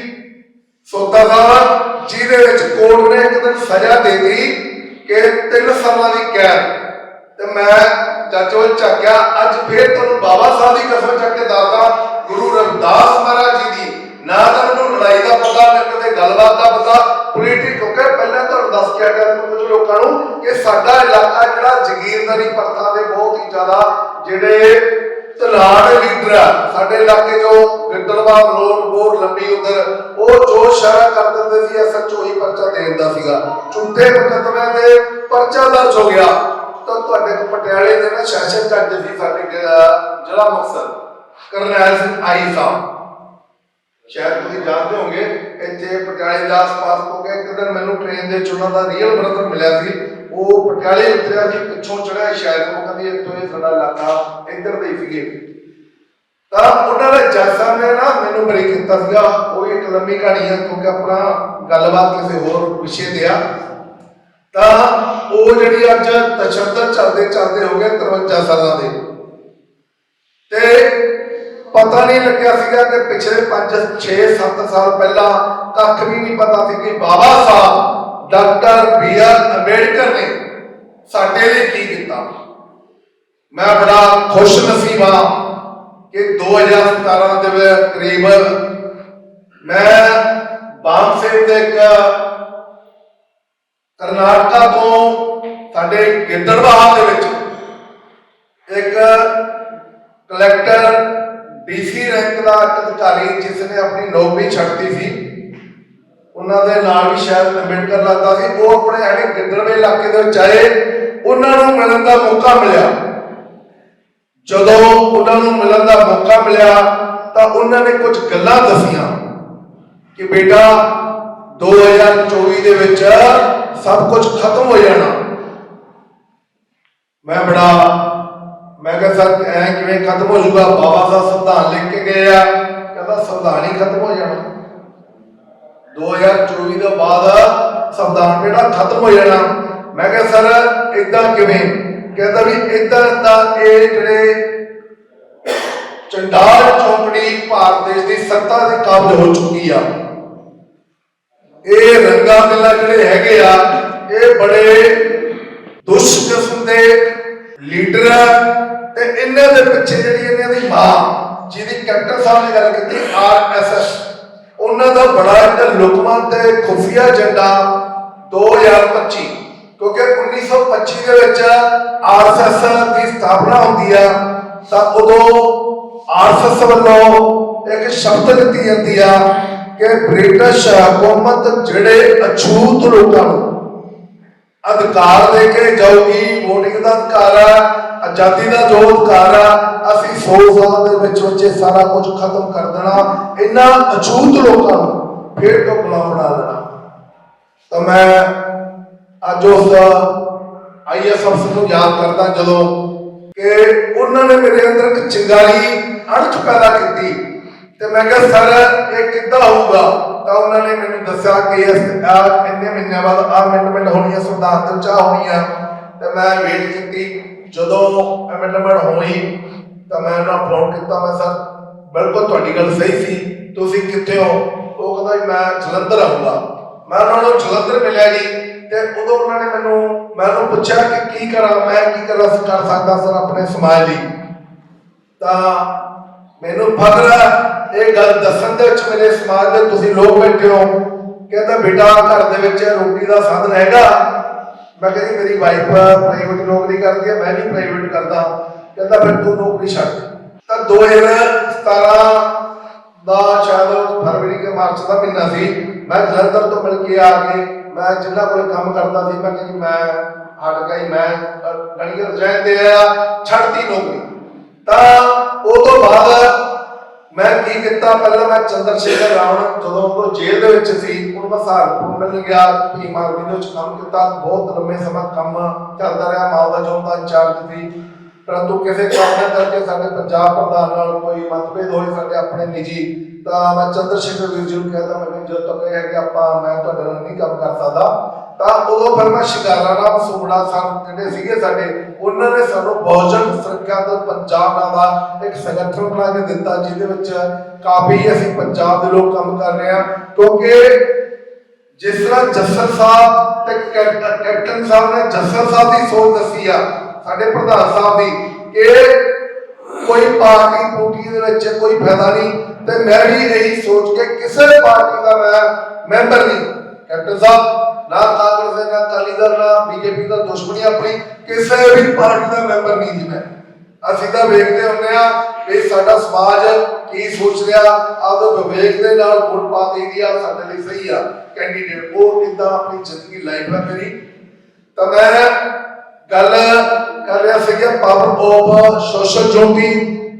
ਸੋਤਾ ਸਾਹਿਬ ਜਿਹਦੇ ਵਿੱਚ ਕੋਰਟ ਨੇ ਇੱਕ ਦਿਨ ਸਜ਼ਾ ਦੇ ਦਿੱਤੀ ਕਿ 3 ਸਾਲਾਂ ਦੀ ਕੈਦ। ਤੇ ਮੈਂ ਜੱਜ ਚੱਕਿਆ ਅੱਜ ਫੇਰ ਤੁਹਾਨੂੰ ਬਾਬਾ ਸਾਹਿਬ ਦੀ ਕਸਮ ਚੱਕ ਕੇ ਦੱਸਦਾ, ਗੁਰੂ ਰਵਿਦਾਸ ਮਹਾਰਾਜ ਜੀ ਦੀ। ਨਾ ਤਾਂ ਲੜਾਈ ਦਾ ਪਤਾ, ਨਾ ਕਦੇ ਗੱਲਬਾਤ ਦਾ ਪਤਾ ਪੋਲੀਟਿਕ ਹੋ ਕੇ ਪਹਿਲਾਂ ਤੁਹਾਨੂੰ ਦੱਸ ਕੇ ਆਇਆ ਕੁਝ ਲੋਕਾਂ ਨੂੰ ਕਿ ਸਾਡਾ ਇਲਾਕਾ ਜਿਹੜਾ ਜ਼ਗੀਰਦਾਰੀ ਪ੍ਰਥਾ ਦੇ ਬਹੁਤ ਹੀ ਜ਼ਿਆਦਾ ਜਿਹੜੇ ਤਲਾੜ ਲੀਡਰ ਆ, ਸਾਡੇ ਇਲਾਕੇ ਚੋਂ ਗਿੱਦੜਵਾ ਰੋਡ ਬੋਰ ਲੰਬੀ ਉਧਰ, ਉਹ ਜੋ ਕਰ ਦਿੰਦੇ ਸੀ ਐਸਐਚਓ ਹੀ ਪਰਚਾ ਦੇ ਦਿੰਦਾ ਸੀਗਾ। ਝੂਠੇ ਮੁਕੱਦਮਿਆਂ ਦੇ ਪਰਚਾ ਦਰਜ ਹੋ ਗਿਆ। ਤਾਂ ਤੁਹਾਡੇ ਪਟਿਆਲੇ ਦੇ ਨਾ ਸੈਸ਼ਨ ਜੱਜ ਸੀ ਸਾਡੇ ਜ਼ਿਲ੍ਹਾ ਮੁਕਤਸਰ, ਕਰਨੈਲ ਸਿੰਘ ਆਈ ਸਾਹਿਬ। ਸ਼ਾਇਦ ਤੁਸੀਂ ਜਾਣਦੇ ਹੋਗੇ ਇੱਥੇ ਪਟਿਆਲੇ ਦੇ ਆਸ-ਪਾਸ ਹੋ ਗਿਆ ਇੱਕ ਦਿਨ ਮੈਨੂੰ ਟ੍ਰੇਨ ਦੇ ਚੁਣਾ ਦਾ ਰੀਅਲ ਬ੍ਰਦਰ ਮਿਲਿਆ ਸੀ। ਉਹ ਪਟਿਆਲੇ ਉਤਰਿਆ ਸੀ, ਪਿੱਛੋਂ ਚੜਿਆ ਸ਼ਾਇਦ, ਉਹ ਕਹਿੰਦੀ, ਇੱਥੋਂ ਇਹ ਸਾਡਾ ਇਲਾਕਾ ਇੱਧਰ ਦੇ ਹੀ ਸੀਗੇ। ਤਾਂ ਉਹਨਾਂ ਦੇ ਜੱਜ ਸਾਹਿਬ ਨੇ ਨਾ ਮੈਨੂੰ ਬਰੀ ਕੀਤਾ ਸੀਗਾ। ਉਹ ਇੱਕ ਲੰਮੀ ਕਹਾਣੀ ਹੈ, ਕਿਉਂਕਿ ਆਪਣਾ ਗੱਲਬਾਤ ਕਿਸੇ ਹੋਰ ਵਿਸ਼ੇ ਤੇ ਆ। ਤਾਂ ਉਹ ਜਿਹੜੀ ਅੱਜ ਤਸ਼ੱਦਦ ਚੱਲਦੇ ਚੱਲਦੇ ਹੋ ਗਏ 53 ਸਾਲਾਂ ਦੇ। ਤੇ ਪਤਾ ਨਹੀਂ ਲੱਗਿਆ ਸੀਗਾ ਕਿ ਪਿਛਲੇ 5 6 7 ਸਾਲ ਪਹਿਲਾਂ ਕੱਖ ਵੀ ਨਹੀਂ ਪਤਾ ਸੀ ਕਿ Baba Sahib, doctor B R Ambedkar ਨੇ ਸਾਡੇ ਲਈ ਕੀ ਕੀਤਾ। ਮੈਂ ਬੜਾ ਖੁਸ਼ ਨਸੀਬ ਹਾਂ। ਕਿ 2017 ਦੇ ਵਿੱਚ ਕਰੀਬ ਮੈਂ ਬਾਮ ਸਿੰਘ ਦੇ ਇੱਕ ਕਰਨਾਟਕਾ ਤੋਂ ਸਾਡੇ ਗਿੱਦੜਬਾਹਾ ਦੇ ਵਿੱਚ ਇੱਕ ਕਲੈਕਟਰ ਡੀਸੀ ਰੈਂਕ ਦਾ ਇੱਕ ਅਧਿਕਾਰੀ ਜਿਸ ਨੇ ਆਪਣੀ ਨੌਕਰੀ ਛੱਡਤੀ ਸੀ, ਉਹਨਾਂ ਦੇ ਨਾਲ ਵੀ ਸ਼ਾਇਦ ਅੰਬੇਡਕਰ ਲੱਗਦਾ ਸੀ, ਉਹ ਆਪਣੇ ਐਵੇਂ ਗਿੱਦੜਵੇ ਇਲਾਕੇ ਦੇ ਵਿੱਚ ਆਏ, ਉਹਨਾਂ ਨੂੰ ਮਿਲਣ ਦਾ ਮੌਕਾ ਮਿਲਿਆ। ਜਦੋਂ ਉਹਨਾਂ ਨੂੰ ਮਿਲਣ ਦਾ ਮੌਕਾ ਮਿਲਿਆ, ਤਾਂ ਉਹਨਾਂ ਨੇ ਕੁਝ ਗੱਲਾਂ ਦੱਸੀਆਂ ਕਿ ਬੇਟਾ 2024 ਦੇ ਵਿੱਚ ਸਭ ਕੁਝ ਖਤਮ ਹੋ ਜਾਣਾ। ਮੈਂ ਬੜਾ, ਮੈਂ ਕਿਹਾ, ਸਰ, ਐ ਕਿਵੇਂ ਖਤਮ ਹੋ ਜਾਊਗਾ? ਬਾਬਾ ਸਾਹਿਬ ਸੰਵਿਧਾਨ ਲਿਖ ਕੇ ਗਏ ਆ। ਕਹਿੰਦਾ, ਸੰਵਿਧਾਨ ਹੀ ਖਤਮ ਹੋ ਜਾਣਾ। 2024 ਤੋਂ ਬਾਅਦ ਸੰਵਿਧਾਨ ਬੇਟਾ ਖਤਮ ਹੋ ਜਾਣਾ। ਮੈਂ ਕਿਹਾ, ਸਰ ਇਦਾਂ ਕਿਵੇਂ? ਕਹਿੰਦਾ ਵੀ ਇਦਾਂ ਤਾਂ ਇਹ ਜਿਹੜੇ ਚੰਡਾਲ ਚੌਂਕੜੀ ਭਾਰਤ ਦੇਸ਼ ਦੀ ਸੱਤਾ ਦੇ ਕਾਬਲ ਹੋ ਚੁੱਕੀ ਆ। ਇਹ ਰੰਗਾ ਮਿਲਾ ਜਿਹੜੇ ਹੈਗੇ ਆ, ਇਹ ਬੜੇ ਦੁਸ਼ ਕਿਸਮ ਦੇ ਲੀਡਰ ਆ ਤੇ ਇਹਨਾਂ ਦੇ ਪਿੱਛੇ ਜਿਹੜੀ ਇਹਨਾਂ ਦੀ ਮਾਂ, ਜਿਹਦੀ ਕੈਪਟਨ ਸਾਹਿਬ ਨੇ ਗੱਲ ਕੀਤੀ ਆਰਐਸਐਸ ਉਹਨਾਂ ਦਾ ਬੜਾ ਇੱਕ ਲੁਕਮਾ ਤੇ ਖੁਫੀਆ ਏਜੰਡਾ 2025 ਕਿਉਂਕਿ 1925 ਦੇ ਵਿੱਚ ਆਰਐਸਐਸ ਦੀ ਸਥਾਪਨਾ ਹੁੰਦੀ ਆ, ਤਾਂ ਉਦੋਂ ਆਰਐਸਐਸ ਵੱਲੋਂ ਇੱਕ ਸ਼ਰਤ ਦਿੱਤੀ ਜਾਂਦੀ ਆ ਕਿ ਬ੍ਰਿਟਿਸ਼ ਹਕੂਮਤ ਜਿਹੜੇ ਅਛੂਤ ਲੋਕਾਂ ਨੂੰ ਅਧਿਕਾਰ ਦੇ ਕੇ ਜਾਊਗੀ ਵੋਟਿੰਗ ਦਾ ਅਧਿਕਾਰ ਆ, ਆਜ਼ਾਦੀ ਦਾ ਜੋ ਅਧਿਕਾਰ ਆ, ਅਸੀਂ 100 ਸਾਲਾਂ ਦੇ ਵਿੱਚ ਵਿੱਚ ਸਾਰਾ ਕੁਝ ਖਤਮ ਕਰ ਦੇਣਾ ਇਹਨਾਂ ਅਛੂਤ ਲੋਕਾਂ ਨੂੰ ਫੇਰ ਤੋਂ ਗੁਲਾਮ ਬਣਾ ਦੇਣਾ। ਤਾਂ ਮੈਂ ਅੱਜ ਉਸ ਆਈਐਸ ਅਫਸਰ ਨੂੰ ਯਾਦ ਕਰਦਾ ਜਦੋਂ ਕਿ ਉਹਨਾਂ ਨੇ ਮੇਰੇ ਅੰਦਰ ਇੱਕ ਚਿੰਗਾਰੀ ਅਣਖ ਪੈਦਾ ਕੀਤੀ। ਤੇ ਮੈਂ ਕਿਹਾ, ਸਰ, ਇਹ ਕਿੱਦਾਂ ਹੋਊਗਾ? ਤਾਂ ਉਹਨਾਂ ਨੇ ਮੈਨੂੰ ਦੱਸਿਆ ਕਿ ਇਸ ਇੰਨੇ ਮਹੀਨਿਆਂ ਬਾਅਦ, ਆ ਅਮੈਂਡਮੈਂਟ ਹੋਣੀ ਹੈ ਸੰਵਿਧਾਨ ਦੇ ਵਿੱਚ ਆਹ ਹੋਣੀ ਆ। ਤੇ ਮੈਂ ਵੇਟ ਕੀਤੀ। ਜਦੋਂ ਅਮੈਂਡਮੈਂਟ ਹੋਈ, ਤਾਂ ਮੈਂ ਉਹਨਾਂ ਨੂੰ ਫੋਨ ਕੀਤਾ। ਮੈਂ ਸਰ, ਬਿਲਕੁਲ ਤੁਹਾਡੀ ਗੱਲ ਸਹੀ ਸੀ। ਤੁਸੀਂ ਕਿੱਥੇ ਹੋ? ਉਹ ਕਹਿੰਦਾ, ਜੀ, ਮੈਂ ਜਲੰਧਰ ਆਊਂਗਾ ਮੈਂ ਉਹਨਾਂ ਨੂੰ ਜਲੰਧਰ ਮਿਲਿਆ ਜੀ। ਤੇ ਉਦੋਂ ਉਹਨਾਂ ਨੇ ਮੈਨੂੰ, ਮੈਂ ਉਹਨੂੰ ਪੁੱਛਿਆ ਕਿ ਕੀ ਕਰਾਂ, ਮੈਂ ਕੀ ਕਰਾਂ ਕਰ ਸਕਦਾ ਸਰ ਆਪਣੇ ਸਮਾਜ ਲਈ। ਤਾਂ ਮੈਨੂੰ ਫਖਰ ਇਹ ਗੱਲ ਦੱਸਣ ਦੇ ਵਿੱਚ ਮੇਰੇ ਸਮਾਜ ਦੇ ਤੁਸੀਂ ਲੋਕ ਬੈਠੇ ਹੋ। ਕਹਿੰਦਾ, ਬੇਟਾ, ਘਰ ਦੇ ਵਿੱਚ ਰੋਟੀ ਦਾ ਸਾਧਨ ਹੈਗਾ। ਮੈਂ ਕਹਿੰਦੀ, ਮੇਰੀ ਵਾਈਫ ਪ੍ਰਾਈਵੇਟ ਨੌਕਰੀ ਕਰਦੀ ਹੈ ਮੈਂ ਵੀ ਪ੍ਰਾਈਵੇਟ ਕਰਦਾ। ਕਹਿੰਦਾ, ਫਿਰ ਤੂੰ ਨੌਕਰੀ ਛੱਡ। ਦੇ। ਤਾਂ 2017 ਦਾ ਸ਼ਾਇਦ ਫਰਵਰੀ ਕੇ ਮਾਰਚ ਦਾ ਮਹੀਨਾ ਸੀ, ਮੈਂ ਜਲੰਧਰ ਤੋਂ ਮਿਲ ਕੇ ਆ ਕੇ ਮੈਂ ਜਿੰਨਾ ਕੋਲ ਕੰਮ ਕਰਦਾ ਸੀ, ਮੈਂ ਕਿਹਾ ਮੈਂ ਹਟ ਗਈ, ਮੈਂ ਗਣੀਆਂ ਰਜਾਇ ਦੇ ਆ ਛੱਡਤੀ ਨੌਕਰੀ। ਤਾਂ ਉਹ ਤੋਂ ਬਾਅਦ ਮੈਂ ਕੀ ਕੀਤਾ? ਪਹਿਲਾਂ ਮੈਂ ਚੰਦਰ ਸ਼ੇਖਰ ਰਾਵਣ, ਜਦੋਂ ਉਹ ਜੇਲ੍ਹ ਦੇ ਵਿੱਚ ਸੀ, ਉਹਨੂੰ ਮੈਂ ਸਹਾਰਨਪੁਰ ਮਿਲ ਗਿਆ, ਭੀਮ ਆਰਮੀ ਦੇ ਵਿੱਚ ਕੰਮ ਕੀਤਾ। ਬਹੁਤ ਲੰਮੇ ਸਮਾਂ ਕੰਮ ਚੱਲਦਾ ਰਿਹਾ ਮਾਲਦਾ ਚੌਂਕ ਦਾ ਇੰਚਾਰਜ ਸੀ ਪਰੰਤੂ ਕਿਸੇ ਕਾਰਨ ਕਰਕੇ ਸਾਡੇ ਪੰਜਾਬ ਪ੍ਰਧਾਨ ਨਾਲ ਕੋਈ ਮਤਭੇਦ ਹੋਏ, ਸਾਡੇ ਆਪਣੇ ਨਿੱਜੀ, ਤਾਂ ਮੈਂ ਚੰਦਰ ਸ਼ੇਖਰ ਵੀਰ ਜੀ ਨੂੰ ਕਹਿੰਦਾ ਮੈਂ ਜਦੋਂ ਤੱਕ ਇਹ ਹੈ ਕਿ ਆਪਾਂ, ਮੈਂ ਤੁਹਾਡੇ ਨਾਲ ਨਹੀਂ ਕੰਮ ਕਰ ਸਕਦਾ, ਤਾਂ ਉਦੋਂ ਫਿਰ ਮੈਂ ਸ਼ਿਕਾਰਾ ਰਾਮ ਸੋਮੜਾ ਸਾਹਿਬ ਜਿਹੜੇ ਸੀਗੇ ਸਾਡੇ, ਉਹਨਾਂ ਨੇ ਸਾਨੂੰ ਬਹੁਜਨ ਸੁਰੱਖਿਆ ਦਲ ਪੰਜਾਬ ਨਾਂ ਦਾ ਇੱਕ ਸੰਗਠਨ ਬਣਾ ਕੇ ਦਿੱਤਾ, ਜਿਹਦੇ ਵਿੱਚ ਕਾਫੀ ਅਸੀਂ ਪੰਜਾਬ ਦੇ ਲੋਕ ਕੰਮ ਕਰ ਰਹੇ ਹਾਂ, ਕਿਉਂਕਿ ਜਿਸ ਤਰ੍ਹਾਂ ਜੱਸਰ ਸਾਹਿਬ ਤੇ ਕੈਪਟਨ ਸਾਹਿਬ ਨੇ ਜੱਸਰ ਸਾਹਿਬ ਦੀ ਸੋਚ ਦੱਸੀ ਆ ਸਾਡੇ ਪ੍ਰਧਾਨ ਸਾਹਿਬ ਦੀ ਕਿ ਕੋਈ ਪਾਰਟੀ ਪੂਟੀ ਦੇ ਵਿੱਚ ਕੋਈ ਫਾਇਦਾ ਨਹੀਂ ਤੇ ਮੈਂ ਵੀ ਇਹੀ ਸੋਚ ਕੇ ਕਿਸੇ ਪਾਰਟੀ ਦਾ ਮੈਂ ਮੈਂਬਰ ਨਹੀਂ। ਕੈਪਟਨ ਸਾਹਿਬ, ਨਾ ਕਾਂਗਰਸ ਦੇ, ਨਾ ਅਕਾਲੀ ਦਲ, ਨਾ ਬੀਜੇਪੀ ਦਾ ਦੁਸ਼ਮਣੀ ਆਪਣੀ ਕਿਸੇ ਵੀ ਪਾਰਟੀ ਦਾ ਮੈਂਬਰ ਨਹੀਂ ਜੀ ਮੈਂ। ਅਸੀਂ ਤਾਂ ਵੇਖਦੇ ਹੁੰਦੇ ਆ ਵੀ ਸਾਡਾ ਸਮਾਜ ਕੀ ਸੋਚ ਰਿਹਾ, ਆਪਦੇ ਵਿਵੇਕ ਦੇ ਨਾਲ ਵੋਟ ਪਾ ਦੇਈਦੀ ਆ, ਸਾਡੇ ਲਈ ਸਹੀ ਆ। ਕੈਂਡੀਡੇਟ ਉਹ ਇਦਾਂ ਆਪਣੀ ਜ਼ਿੰਦਗੀ ਲਾਈਫ ਹੈ ਮੇਰੀ ਤਾਂ ਮੈਂ ਗੱਲ ਕਰ ਰਿਹਾ ਸੀਗਾ ਪਾਵਰ ਆਫ ਸੋਸ਼ਲ ਜੋਤੀ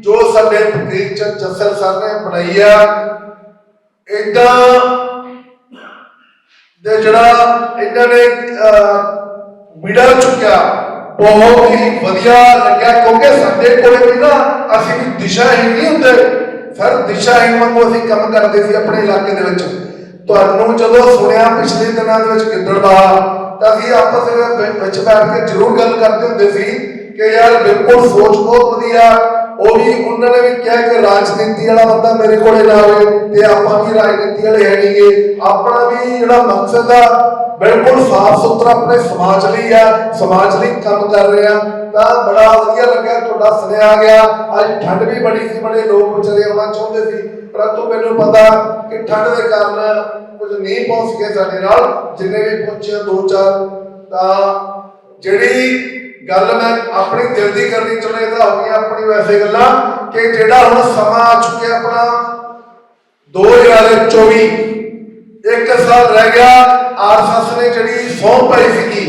ਜੋ ਸਾਡੇ ਫਕੀਰ ਚੰਦ ਸਰ ਨੇ ਬਣਾਈ ਆ। ਇਦਾਂ ਦੇ ਜਿਹੜਾ ਇਹਨਾਂ ਨੇ ਵਿੜਾ ਚੁੱਕਿਆ, ਬਹੁਤ ਹੀ ਵਧੀਆ ਲੱਗਿਆ, ਕਿਉਂਕਿ ਸਾਡੇ ਕੋਲ ਵੀ ਨਾ ਅਸੀਂ ਵੀ ਦਿਸ਼ਾਹੀਨ ਨਹੀਂ ਹੁੰਦੇ। ਸਰ ਦਿਸ਼ਾਹੀਨ ਵਾਂਗੂ ਅਸੀਂ ਕੰਮ ਕਰਦੇ ਸੀ ਆਪਣੇ ਇਲਾਕੇ ਦੇ ਵਿੱਚ। ਤੁਹਾਨੂੰ ਜਦੋਂ ਸੁਣਿਆ ਪਿਛਲੇ ਦਿਨਾਂ ਦੇ ਵਿੱਚ ਗਿੱਦੜ ਗਿੱਦੜਵਾ ਤਾਂ ਅਸੀਂ ਆਪਸ ਵਿੱਚ ਬੈਠ ਕੇ ਜ਼ਰੂਰ ਗੱਲ ਕਰਦੇ ਹੁੰਦੇ ਸੀ ਕਿ ਯਾਰ ਬਿਲਕੁਲ ਸੋਚ ਬਹੁਤ ਵਧੀਆ। ਉਹ ਵੀ ਉਹਨਾਂ ਨੇ ਵੀ ਕਿਹਾ ਕਿ ਰਾਜਨੀਤੀ ਵਾਲਾ ਬੰਦਾ ਮੇਰੇ ਕੋਲੇ ਨਾ ਹੋਵੇ ਤੇ ਆਪਾਂ ਵੀ ਰਾਜਨੀਤੀ ਵਾਲੇ ਹੈ ਆਪਣਾ ਵੀ ਜਿਹੜਾ ਮਕਸਦ ਆ ਬਿਲਕੁਲ ਸਾਫ਼ ਸੁਥਰਾ ਆਪਣੇ ਸਮਾਜ ਲਈ ਆ, ਸਮਾਜ ਲਈ ਕੰਮ ਕਰ ਰਿਹਾ ਤਾਂ ਬੜਾ ਵਧੀਆ ਲੱਗਿਆ, ਤੁਹਾਡਾ ਸੁਨੇਹਾ ਗਿਆ। ਅੱਜ ਠੰਡ ਵੀ ਬੜੀ ਸੀ, ਬੜੇ ਲੋਕ ਵਿਚਾਰੇ ਆਉਣਾ ਚਾਹੁੰਦੇ ਸੀ। ਪਰੰਤੂ ਮੈਨੂੰ ਪਤਾ ਕਿ ਠੰਡ ਦੇ ਕਾਰਨ ਕੁਝ ਨਹੀਂ ਪਹੁੰਚ ਸਕੇ ਸਾਡੇ ਨਾਲ। ਜਿੰਨੇ ਵੀ ਪਹੁੰਚੇ ਦੋ ਚਾਰ, ਤਾਂ ਜਿਹੜੀ ਗੱਲ ਮੈਂ ਆਪਣੀ ਦਿਲ ਦੀ ਕਰਨੀ ਚਲੋ ਇਹ ਹੋ ਗਈਆਂ ਆਪਣੀ ਵੈਸੇ ਗੱਲਾਂ ਕਿ ਜਿਹੜਾ ਹੁਣ ਸਮਾਂ ਆ ਚੁੱਕਿਆ ਆਪਣਾ 2024 ਇੱਕ ਸਾਲ ਰਹਿ ਗਿਆ ਆਰਐਸਐਸ ਨੇ ਜਿਹੜੀ ਸੌਂ ਪਾਈ ਸੀਗੀ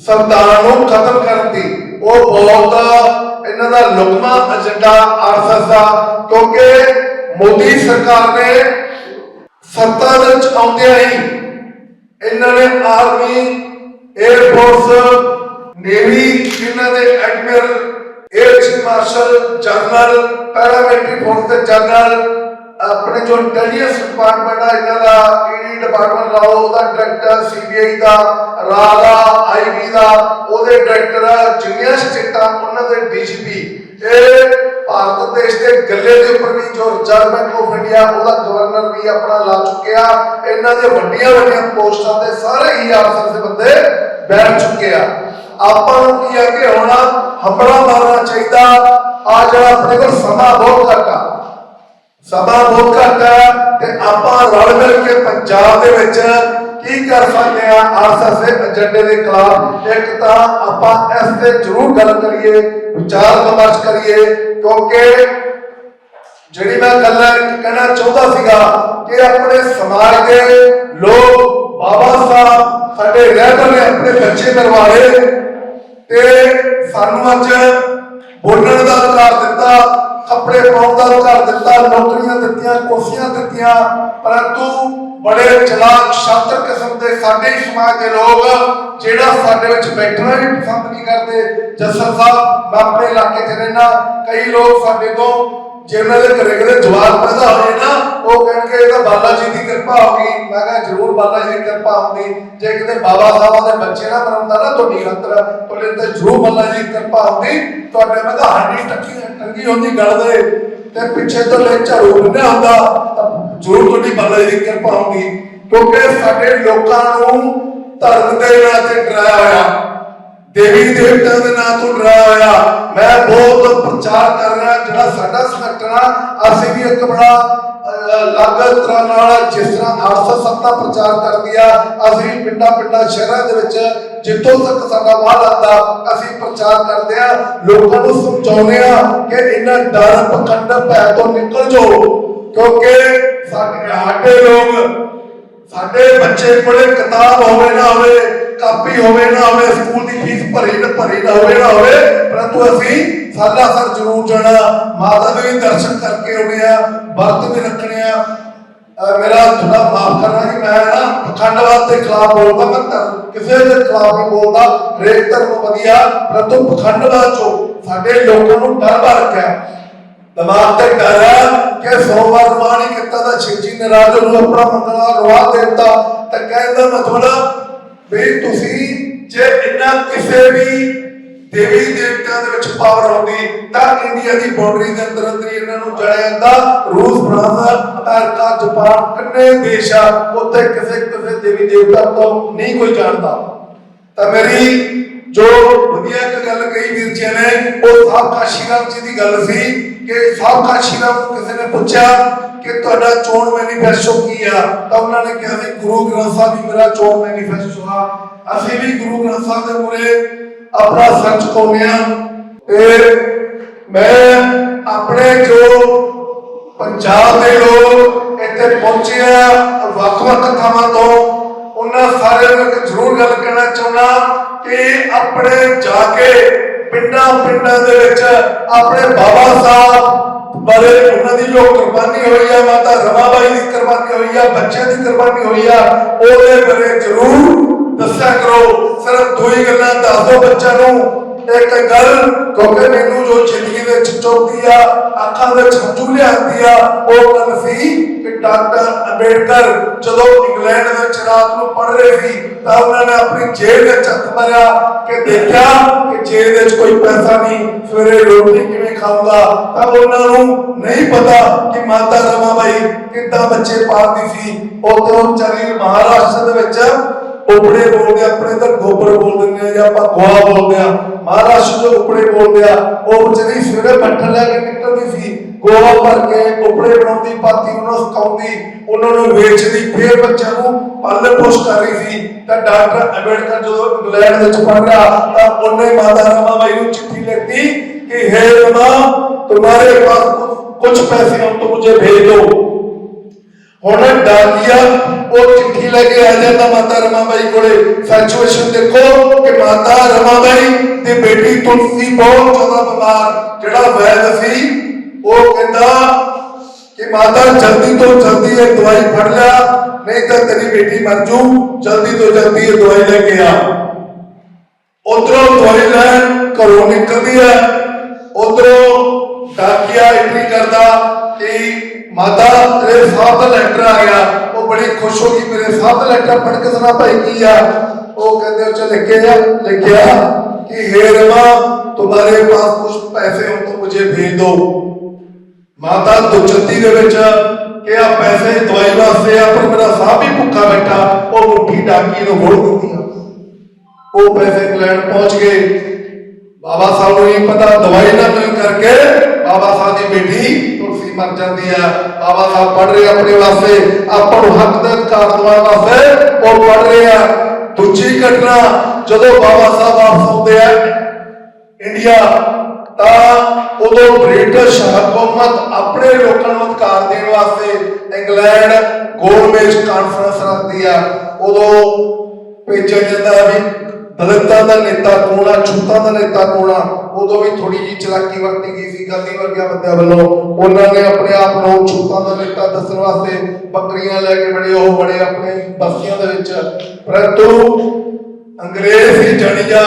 ਸੰਵਿਧਾਨ ਨੂੰ ਖਤਮ ਕਰਨ ਦੀ, ਉਹ ਬਹੁਤ ਇਹਨਾਂ ਦਾ ਲੁਕਮਾ ਏਜੰਡਾ ਆਰਐਸਐਸ ਦਾ, ਕਿਉਂਕਿ ਮੋਦੀ ਸਰਕਾਰ ਨੇ ਸੱਤਾ ਵਿੱਚ ਆਉਂਦਿਆਂ ਹੀ ਇਹਨਾਂ ਨੇ ਆਰਮੀ 에ਅਰ ਫੋਰਸ ਨੇਵੀ ਇਹਨਾਂ ਦੇ admiral air chief marshal general paramilitary force ਦੇ ਜਨਰਲ ਆਪਣੇ ਜੋ ਇੰਟੈਲੀਜੈਂਸ ਡਿਪਾਰਟਮੈਂਟ ਆ, ਇਹਨਾਂ ਦਾ ਈਡੀ ਡਿਪਾਰਟਮੈਂਟ ਲਾਓ, ਉਹਦਾ ਡਾਇਰੈਕਟਰ ਸੀਬੀਆਈ ਦਾ ਰਾ ਦਾ ਆਈਬੀ ਦਾ, ਉਹਦੇ ਡਾਇਰੈਕਟਰ ਜਿੰਨੀਆਂ ਸਟੇਟਾਂ, ਉਹਨਾਂ ਦੇ ਡੀਜੀਪੀ ਇਹ ਭਾਰਤ ਦੇਸ਼ ਦੇ ਗੱਲੇ ਦੇ ਉੱਪਰ ਵੀ ਜੋ ਰਿਜ਼ਰਵ ਬੈਂਕ ਆਫ ਇੰਡੀਆ ਉਹਦਾ ਗਵਰਨਰ ਵੀ ਆਪਣਾ ਲਾ ਚੁੱਕਿਆ ਇਹਨਾਂ ਦੇ ਵੱਡੀਆਂ ਵੱਡੀਆਂ ਪੋਸਟਾਂ ਤੇ ਸਾਰੇ ਹੀ ਅਫਸਰ ਦੇ ਬੰਦੇ ਬੈਠ ਚੁੱਕੇ ਆ। ਆਪਾਂ ਨੂੰ ਕੀ ਆ ਕਿ ਹੁਣ ਹੰਬੜਾ ਮਾਰਨਾ ਚਾਹੀਦਾ, ਆ ਜਿਹੜਾ ਆਪਣੇ ਕੋਲ ਸਮਾਂ ਬਹੁਤ ਘੱਟ ਆ। ਸਮਾਂ ਬਹੁਤ ਘੱਟ ਹੈ ਤੇ ਆਪਾਂ ਰਲ ਮਿਲ ਕੇ ਪੰਜਾਬ ਦੇ ਵਿੱਚ ਕੀ ਕਰ ਸਕਦੇ ਆ ਆਰਐਸਐਸ ਦੇ ਏਜੰਡੇ ਦੇ ਖਿਲਾਫ ਇੱਕ ਤਾਂ ਆਪਾਂ ਇਸ ਤੇ ਜ਼ਰੂਰ ਗੱਲ ਕਰੀਏ, ਵਿਚਾਰ ਵਿਮਰਸ਼ ਕਰੀਏ, ਕਿਉਂਕਿ ਜਿਹੜੀ ਮੈਂ ਗੱਲ ਕਹਿਣਾ ਚਾਹੁੰਦਾ ਸੀਗਾ ਕਿ ਆਪਣੇ ਸਮਾਜ ਦੇ ਲੋਕ ਬਾਬਾ ਸਾਹਿਬ ਸਾਡੇ ਰਹਿਬਰ ਨੇ, ਆਪਣੇ ਬੱਚੇ ਕਰਵਾਏ ਤੇ ਸਾਨੂੰ ਅੱਜ ਬੋਲਣ ਦਾ ਅਧਿਕਾਰ ਦਿੱਤਾ ਕੱਪੜੇ ਪਾਉਣ ਦਾ ਅਧਿਕਾਰ ਦਿੱਤਾ, ਨੌਕਰੀਆਂ ਦਿੱਤੀਆਂ, ਕੁਰਸੀਆਂ ਦਿੱਤੀਆਂ, ਪਰੰਤੂ ਬੜੇ ਚਲਾਕ, ਸ਼ਾਤਰ ਕਿਸਮ ਦੇ ਸਾਡੇ ਸਮਾਜ ਦੇ ਲੋਕ, ਜਿਹੜਾ ਸਾਡੇ ਵਿੱਚ ਬੈਠਣਾ ਵੀ ਪਸੰਦ ਨਹੀਂ ਕਰਦੇ। ਜੱਸਰ ਸਾਹਿਬ, ਮੈਂ ਆਪਣੇ ਇਲਾਕੇ 'ਚ ਰਹਿਣਾ ਕਈ ਲੋਕ ਸਾਡੇ ਤੋਂ ਜੇ ਉਹਨਾਂ ਦੇ ਘਰੇ ਕਦੇ ਜਵਾਬ ਪੈਦਾ ਹੋਏ ਨਾ, ਉਹ ਕਹਿਣਗੇ ਇਹ ਤਾਂ ਬਾਲਾ ਜੀ ਦੀ ਕਿਰਪਾ ਹੋਗੀ ਮੈਂ ਕਿਹਾ, ਜ਼ਰੂਰ ਬਾਲਾ ਜੀ ਦੀ ਕਿਰਪਾ ਹੁੰਦੀ। ਜੇ ਕਿਤੇ ਬਾਬਾ ਸਾਹਿਬਾਂ ਦੇ ਬੱਚੇ ਨਾ ਬਣਾਉਂਦਾ ਨਾ ਤੁਹਾਡੀ ਖਾਤਰ, ਤੁਹਾਡੇ ਤੇ ਜ਼ਰੂਰ ਬਾਲਾ ਜੀ ਦੀ ਕਿਰਪਾ ਹੁੰਦੀ। ਤੁਹਾਡੇ ਮੈਂ ਤਾਂ ਹੱਡੀ ਟੱਕੀ ਟੰਗੀ ਹੁੰਦੀ ਗਲ ਦੇ ਤੇ ਪਿੱਛੇ ਤੋਂ ਲੈ ਝਾੜੂ ਬੰਨਿਆ ਹੁੰਦਾ, ਤਾਂ ਜ਼ਰੂਰ ਤੁਹਾਡੀ ਬਾਲਾ ਜੀ ਦੀ ਕਿਰਪਾ ਹੁੰਦੀ। ਕਿਉਂਕਿ ਸਾਡੇ ਲੋਕਾਂ ਨੂੰ ਧਰਮ ਦੇ ਨਾਂ ਤੇ ਡਰਾਇਆ ਹੋਇਆ। ਦੇਵੀ ਦੇਵਤਿਆਂ ਦੇ ਨਾਂ ਤੋਂ ਡਰਾਇਆ ਹੋਇਆ। ਮੈਂ ਬਹੁਤ ਪ੍ਰਚਾਰ ਕਰ ਰਿਹਾ, ਜਿਹੜਾ ਸਾਡਾ ਸੰਗਠਨ ਅਸੀਂ ਵੀ ਇੱਕ ਬੜਾ ਅਲੱਗ ਤਰ੍ਹਾਂ ਨਾਲ ਜਿਸ ਤਰ੍ਹਾਂ ਆਰਸਾ ਸੱਤਾ ਪ੍ਰਚਾਰ ਕਰਦੀ ਆ, ਅਸੀਂ ਪਿੰਡਾਂ ਪਿੰਡਾਂ ਸ਼ਹਿਰਾਂ ਦੇ ਵਿੱਚ ਜਿੱਥੋਂ ਤੱਕ ਸਾਡਾ ਵਾਹ ਲੱਗਦਾ ਅਸੀਂ ਪ੍ਰਚਾਰ ਕਰਦੇ ਆ, ਲੋਕਾਂ ਨੂੰ ਸਮਝਾਉਂਦੇ ਆ ਕਿ ਇਹਨਾਂ ਡਰ ਪਖੰਡ ਭੈ ਤੋਂ ਨਿਕਲ ਜਾਓ, ਕਿਉਂਕਿ ਸਾਡੇ ਸਾਡੇ ਲੋਕ, ਸਾਡੇ ਬੱਚੇ ਕੋਲੇ ਕਿਤਾਬ ਹੋਵੇ ਨਾ ਹੋਵੇ, ਕਾਪੀ ਹੋਵੇ ਨਾ ਹੋਵੇ, ਸਕੂਲ ਦੀ ਫੀਸ ਭਰੀ ਨਾ ਭਰੀ ਨਾ ਹੋਵੇ ਨਾ ਹੋਵੇ, ਪਰੰਤੂ ਅਸੀਂ ਸਾਲਾ ਸਰ ਜ਼ਰੂਰ ਜਾਣਾ। ਮਾਤਾ ਦੇ ਵੀ ਦਰਸ਼ਨ ਕਰਕੇ ਆਉਣੇ ਆ, ਵਰਤ ਵੀ ਰੱਖਣੇ ਆ। ਮੇਰਾ ਥੋੜਾ ਮਾਫ ਕਰਨਾ ਕਿ ਮੈਂ ਨਾ ਪਖੰਡਵਾਦ ਦੇ ਖਿਲਾਫ ਬੋਲਦਾ, ਮੈਂ ਧਰਮ ਕਿਸੇ ਦੇ ਖਿਲਾਫ ਨਹੀਂ ਬੋਲਦਾ। ਹਰੇਕ ਧਰਮ ਵਧੀਆ ਪਰੰਤੂ ਪਖੰਡਵਾਦ ਚੋਂ ਸਾਡੇ ਲੋਕਾਂ ਨੂੰ ਡਰ ਭਰ ਰੱਖਿਆ ਦਿਮਾਗ ਤੇ ਡਰ ਹੈ ਕਿ ਸੋਮਵਾਰ ਰਵਾ ਨਹੀਂ ਕੀਤਾ ਤਾਂ ਛੇਤੀ ਨਾਰਾਜ਼ ਨੂੰ ਆਪਣਾ ਮੰਗਲਾ ਰਵਾ ਦਿੱਤਾ। ਤਾਂ ਕਹਿੰਦਾ ਮਤਲਬ ਵੀ ਤੁਸੀਂ ਜੇ ਇੰਨਾ ਕਿਸੇ ਵੀ ਦੇਵੀ ਦੇਵਤਿਆਂ ਦੇ ਵਿੱਚ ਪਾਵਰ ਹੁੰਦੀ ਤਾਂ ਇੰਡੀਆ ਦੀ ਬਾਉਂਡਰੀ ਦੇ ਅੰਦਰ ਅੰਦਰ ਇਹਨਾਂ ਨੂੰ ਜੜਿਆ ਜਾਂਦਾ। ਰੂਸ, ਫਰਾਂਸ, ਅਮਰੀਕਾ, ਜਾਪਾਨ, ਕਿੰਨੇ ਦੇਸ਼ ਉੱਥੇ ਕਿਸੇ ਕਿਸੇ ਦੇਵੀ ਦੇਵਤਾ ਤੋਂ ਨਹੀਂ ਕੋਈ ਜਾਣਦਾ। ਤਾਂ ਮੇਰੀ ਜੋ ਵਧੀਆ ਇੱਕ ਗੱਲ ਕਹੀ ਵੀਰ ਜੀ ਨੇ, ਉਹ ਸਾਬਕਾ ਸ਼ੀਰਾਮ ਜੀ ਦੀ ਗੱਲ ਸੀ ਕਿ ਸਾਬਕਾ ਸ਼ੀਰਾਮ ਨੂੰ ਕਿਸੇ ਨੇ ਪੁੱਛਿਆ ਕਿ ਤੁਹਾਡਾ ਚੋਣ ਮੈਨੀਫੈਸਟੋ ਕੀ ਆ? ਤਾਂ ਉਹਨਾਂ ਨੇ ਕਿਹਾ ਸੀ ਗੁਰੂ ਗ੍ਰੰਥ ਸਾਹਿਬ ਹੀ ਮੇਰਾ ਚੋਣ ਮੈਨੀਫੈਸਟੋ ਆ। ਅਸੀਂ ਵੀ ਗੁਰੂ ਗ੍ਰੰਥ ਸਾਹਿਬ ਦੇ ਮੂਰੇ ਆਪਣਾ ਸੱਚ ਪਾਉਂਦੇ ਆ ਤੇ ਮੈਂ ਆਪਣੇ ਜੋ ਪੰਜਾਬ ਦੇ ਲੋਕ ਇੱਥੇ ਪਹੁੰਚੇ ਆ ਵੱਖ-ਵੱਖ ਥਾਵਾਂ ਤੋਂ, ਉਹਨਾਂ ਸਾਰਿਆਂ ਨੂੰ ਇੱਕ ਜ਼ਰੂਰ ਗੱਲ ਕਹਿਣਾ ਚਾਹੁੰਦਾ ਕਿ ਆਪਣੇ ਜਾ ਕੇ ਪਿੰਡਾਂ ਪਿੰਡਾਂ ਦੇ ਵਿੱਚ ਆਪਣੇ ਬਾਬਾ ਸਾਹਿਬ ਬਾਰੇ ਉਹਨਾਂ ਦੀ ਜੋ ਕੁਰਬਾਨੀ ਹੋਈ ਆ, ਮਾਤਾ ਰਮਾਬਾਈ ਦੀ ਕੁਰਬਾਨੀ ਹੋਈ ਆ, ਬੱਚਿਆਂ ਦੀ ਕੁਰਬਾਨੀ ਹੋਈ ਆ, ਉਹਦੇ ਬਾਰੇ ਜ਼ਰੂਰ ਦੱਸਿਆ ਕਰੋ। ਸਿਰਫ ਦੋ ਹੀ ਗੱਲਾਂ ਦੱਸ ਦਿਓ ਬੱਚਿਆਂ ਨੂੰ। ਇੱਕ ਗੱਲ ਕਿਉਂਕਿ ਮੈਨੂੰ ਜੋ ਜ਼ਿੰਦਗੀ ਵਿੱਚ ਚੁੱਕਦੀ ਆ, ਅੱਖਾਂ ਵਿੱਚ ਹੰਝੂ ਲਿਆਉਂਦੀ ਆ, ਉਹ ਗੱਲ ਸੀ ਕਿ ਡਾਕਟਰ ਅੰਬੇਡਕਰ ਜਦੋਂ ਇੰਗਲੈਂਡ ਵਿੱਚ ਰਾਤ ਨੂੰ ਪੜ ਰਹੇ ਸੀ, ਤਾਂ ਉਹਨਾਂ ਨੇ ਆਪਣੀ ਜੇਬ ਵਿੱਚ ਹੱਥ ਮਾਰਿਆ ਕਿ ਦੇਖਿਆ ਕਿ ਜੇਬ ਵਿੱਚ ਕੋਈ ਪੈਸਾ ਨਹੀਂ, ਸਵੇਰੇ ਰੋਟੀ ਕਿਵੇਂ ਖਾਊਗਾ? ਤਾਂ ਉਹਨਾਂ ਨੂੰ ਨਹੀਂ ਪਤਾ ਕਿ ਮਾਤਾ ਰਮਾਬਾਈ ਕਿੱਦਾਂ ਬੱਚੇ ਪਾਲਦੀ ਸੀ। ਉਹ ਤੋਂ ਵਿਚਾਰੀ ਮਹਾਰਾਸ਼ਟਰ ਦੇ ਵਿੱਚ ਉਪੜੇ ਬੋਲਦੇ ਆ, ਆਪਣੇ ਤਾਂ ਗੋਬਰ ਬੋਲ ਦਿੰਦੇ ਆ ਜਾਂ ਆਪਾਂ ਗੋਆ ਬੋਲਦੇ ਆ ਮਹਾਰਾਸ਼ਟਰ ਜੋ ਉਪੜੇ ਬੋਲਦੇ ਆ ਉਹ ਵਿਚਾਰੀ ਸਵੇਰੇ ਬੱਠਲ ਲੈ ਕੇ ਨਿਕਲਦੀ ਸੀ ਗੋਆ ਭਰ ਕੇ ਉਪੜੇ ਬਣਾਉਂਦੀ ਪਾਤੀ ਉਹਨਾਂ ਨੂੰ ਸੁਕਾਉਂਦੀ ਉਹਨਾਂ ਨੂੰ ਵੇਚਦੀ ਫੇਰ ਬੱਚਿਆਂ ਨੂੰ ਪਾਲਣ ਪੋਸ਼ ਕਰ ਰਹੀ ਸੀ ਤਾਂ ਡਾਕਟਰ ਅੰਬੇਡਕਰ ਜਦੋਂ ਇੰਗਲੈਂਡ ਵਿੱਚ ਪੜ ਰਿਹਾ ਤਾਂ ਉਹਨੇ ਮਾਤਾ ਰਮਾਬਾਈ ਨੂੰ ਚਿੱਠੀ ਲਿਖੀ ਕਿ ਹੈ ਰਮਾ तुम्हारे पास कुछ पैसे हो तो मुझे भेज दो ਹੁਣ ਡਾਕੀਆ ਉਹ ਚਿੱਠੀ ਲੈ ਕੇ ਆ ਜਾਂਦਾ ਮਾਤਾ ਰਮਾਬਾਈ ਕੋਲੇ। ਸਿਚੁਏਸ਼ਨ ਦੇਖੋ ਕਿ ਮਾਤਾ ਰਮਾਬਾਈ ਦੀ ਬੇਟੀ ਤੁਲਸੀ ਬਹੁਤ ਜ਼ਿਆਦਾ ਬਿਮਾਰ, ਜਿਹੜਾ ਵੈਦ ਸੀ, ਉਹ ਕਹਿੰਦਾ ਕਿ ਮਾਤਾ ਜਲਦੀ ਤੋਂ ਜਲਦੀ ਇਹ ਦਵਾਈ ਫੜ ਲਿਆ ਨਹੀਂ ਤਾਂ ਤੇਰੀ ਬੇਟੀ ਮਰ ਜੂ, ਜਲਦੀ ਤੋਂ ਜਲਦੀ ਇਹ ਦਵਾਈ ਲੈ ਕੇ ਆ। ਉਧਰੋਂ ਦਵਾਈ ਲੈਣ ਘਰੋਂ ਨਿਕਲਦੀ ਹੈ, ਉਧਰੋਂ ਡਾਕੀਆ ਐਂਟਰੀ ਕਰਦਾ ਕਿ ਮਾਤਾ ਤੇਰੇ ਸਾਹਿਬ ਦਾ ਲੈਟਰ ਆ ਗਿਆ ਉਹ ਬੜੀ ਖੁਸ਼ ਹੋ ਗਈ ਮੇਰੇ ਸਾਹਿਬ ਦਾ ਲੈਟਰ ਪੜ੍ਹ ਕੇ ਸੁਣਾ ਭਾਈ ਕੀ ਆ ਉਹ ਕਹਿੰਦੇ ਉਹ ਚ ਲਿਖਿਆ ਲਿਖਿਆ कि हे रमा तुम्हारे पास कुछ पैसे हो तो मुझे भेज दो ਮਾਤਾ ਦੁਚੱਤੀ ਦੇ ਵਿੱਚ ਕਿ ਆ ਪੈਸੇ ਦਵਾਈ ਵਾਸਤੇ ਆ ਪਰ ਮੇਰਾ ਸਾਹ ਵੀ ਭੁੱਖਾ ਬੈਠਾ ਉਹ ਮੁੱਠੀ ਡਾਕੀ ਨੂੰ ਮੋੜ ਦਿੱਤੀ ਆ ਉਹ ਪੈਸੇ ਇੰਗਲੈਂਡ ਪਹੁੰਚ ਗਏ ਬਾਬਾ ਸਾਹਿਬ ਨੂੰ ਨਹੀਂ ਪਤਾ, ਦਵਾਈ ਨਾ ਮਿਲ ਕਰਕੇ ਬਾਬਾ ਸਾਹਿਬ ਦੀ ਬੇਟੀ ਤੁਲਸੀ ਮਰ ਜਾਂਦੀ ਆ। ਬਾਬਾ ਸਾਹਿਬ ਪੜ ਰਹੇ ਆਪਣੇ ਵਾਸਤੇ, ਆਪਾਂ ਨੂੰ ਹੱਕ ਦੇ ਅਧਿਕਾਰ ਦਿਵਾਉਣ ਵਾਸਤੇ ਉਹ ਪੜ ਰਹੇ ਆ। ਦੂਜੀ ਘਟਨਾ, ਜਦੋਂ ਬਾਬਾ ਸਾਹਿਬ ਵਾਪਸ ਆਉਂਦੇ ਆ ਇੰਡੀਆ, ਤਾਂ ਉਦੋਂ ਬ੍ਰਿਟਿਸ਼ ਹਕੂਮਤ ਆਪਣੇ ਲੋਕਾਂ ਨੂੰ ਅਧਿਕਾਰ ਦੇਣ ਵਾਸਤੇ ਇੰਗਲੈਂਡ ਗੋਲਮੇਜ ਕਾਨਫਰੰਸ ਰੱਖਦੀ ਆ। ਉਦੋਂ ਭੇਜਿਆ ਜਾਂਦਾ ਵੀ ਦਲਿਤਾਂ ਦਾ ਨੇਤਾ ਕੌਣ ਆ? ਦਾ ਨੇਤਾ ਕੌਣ ਉਦੋਂ ਵੀ ਥੋੜੀ ਜਿਹੀ ਚਲਾਕੀ ਵਰਤੀ ਗਈ ਸੀ ਗਾਂਧੀ ਵਰਗਿਆਂ ਬੰਦਿਆਂ ਵੱਲੋਂ। ਉਹਨਾਂ ਨੇ ਆਪਣੇ ਆਪ ਨੂੰ ਛੂਤਾਂ ਦਾ ਨੇਤਾ ਦੱਸਣ ਵਾਸਤੇ ਬੱਕਰੀਆਂ ਲੈ ਕੇ ਬੜੇ, ਉਹ ਬੜੇ ਆਪਣੇ ਬਸਤੀਆਂ ਦੇ ਵਿੱਚ। ਪਰੰਤੂ ਅੰਗਰੇਜ਼ ਸੀ ਜਾਣੀਆ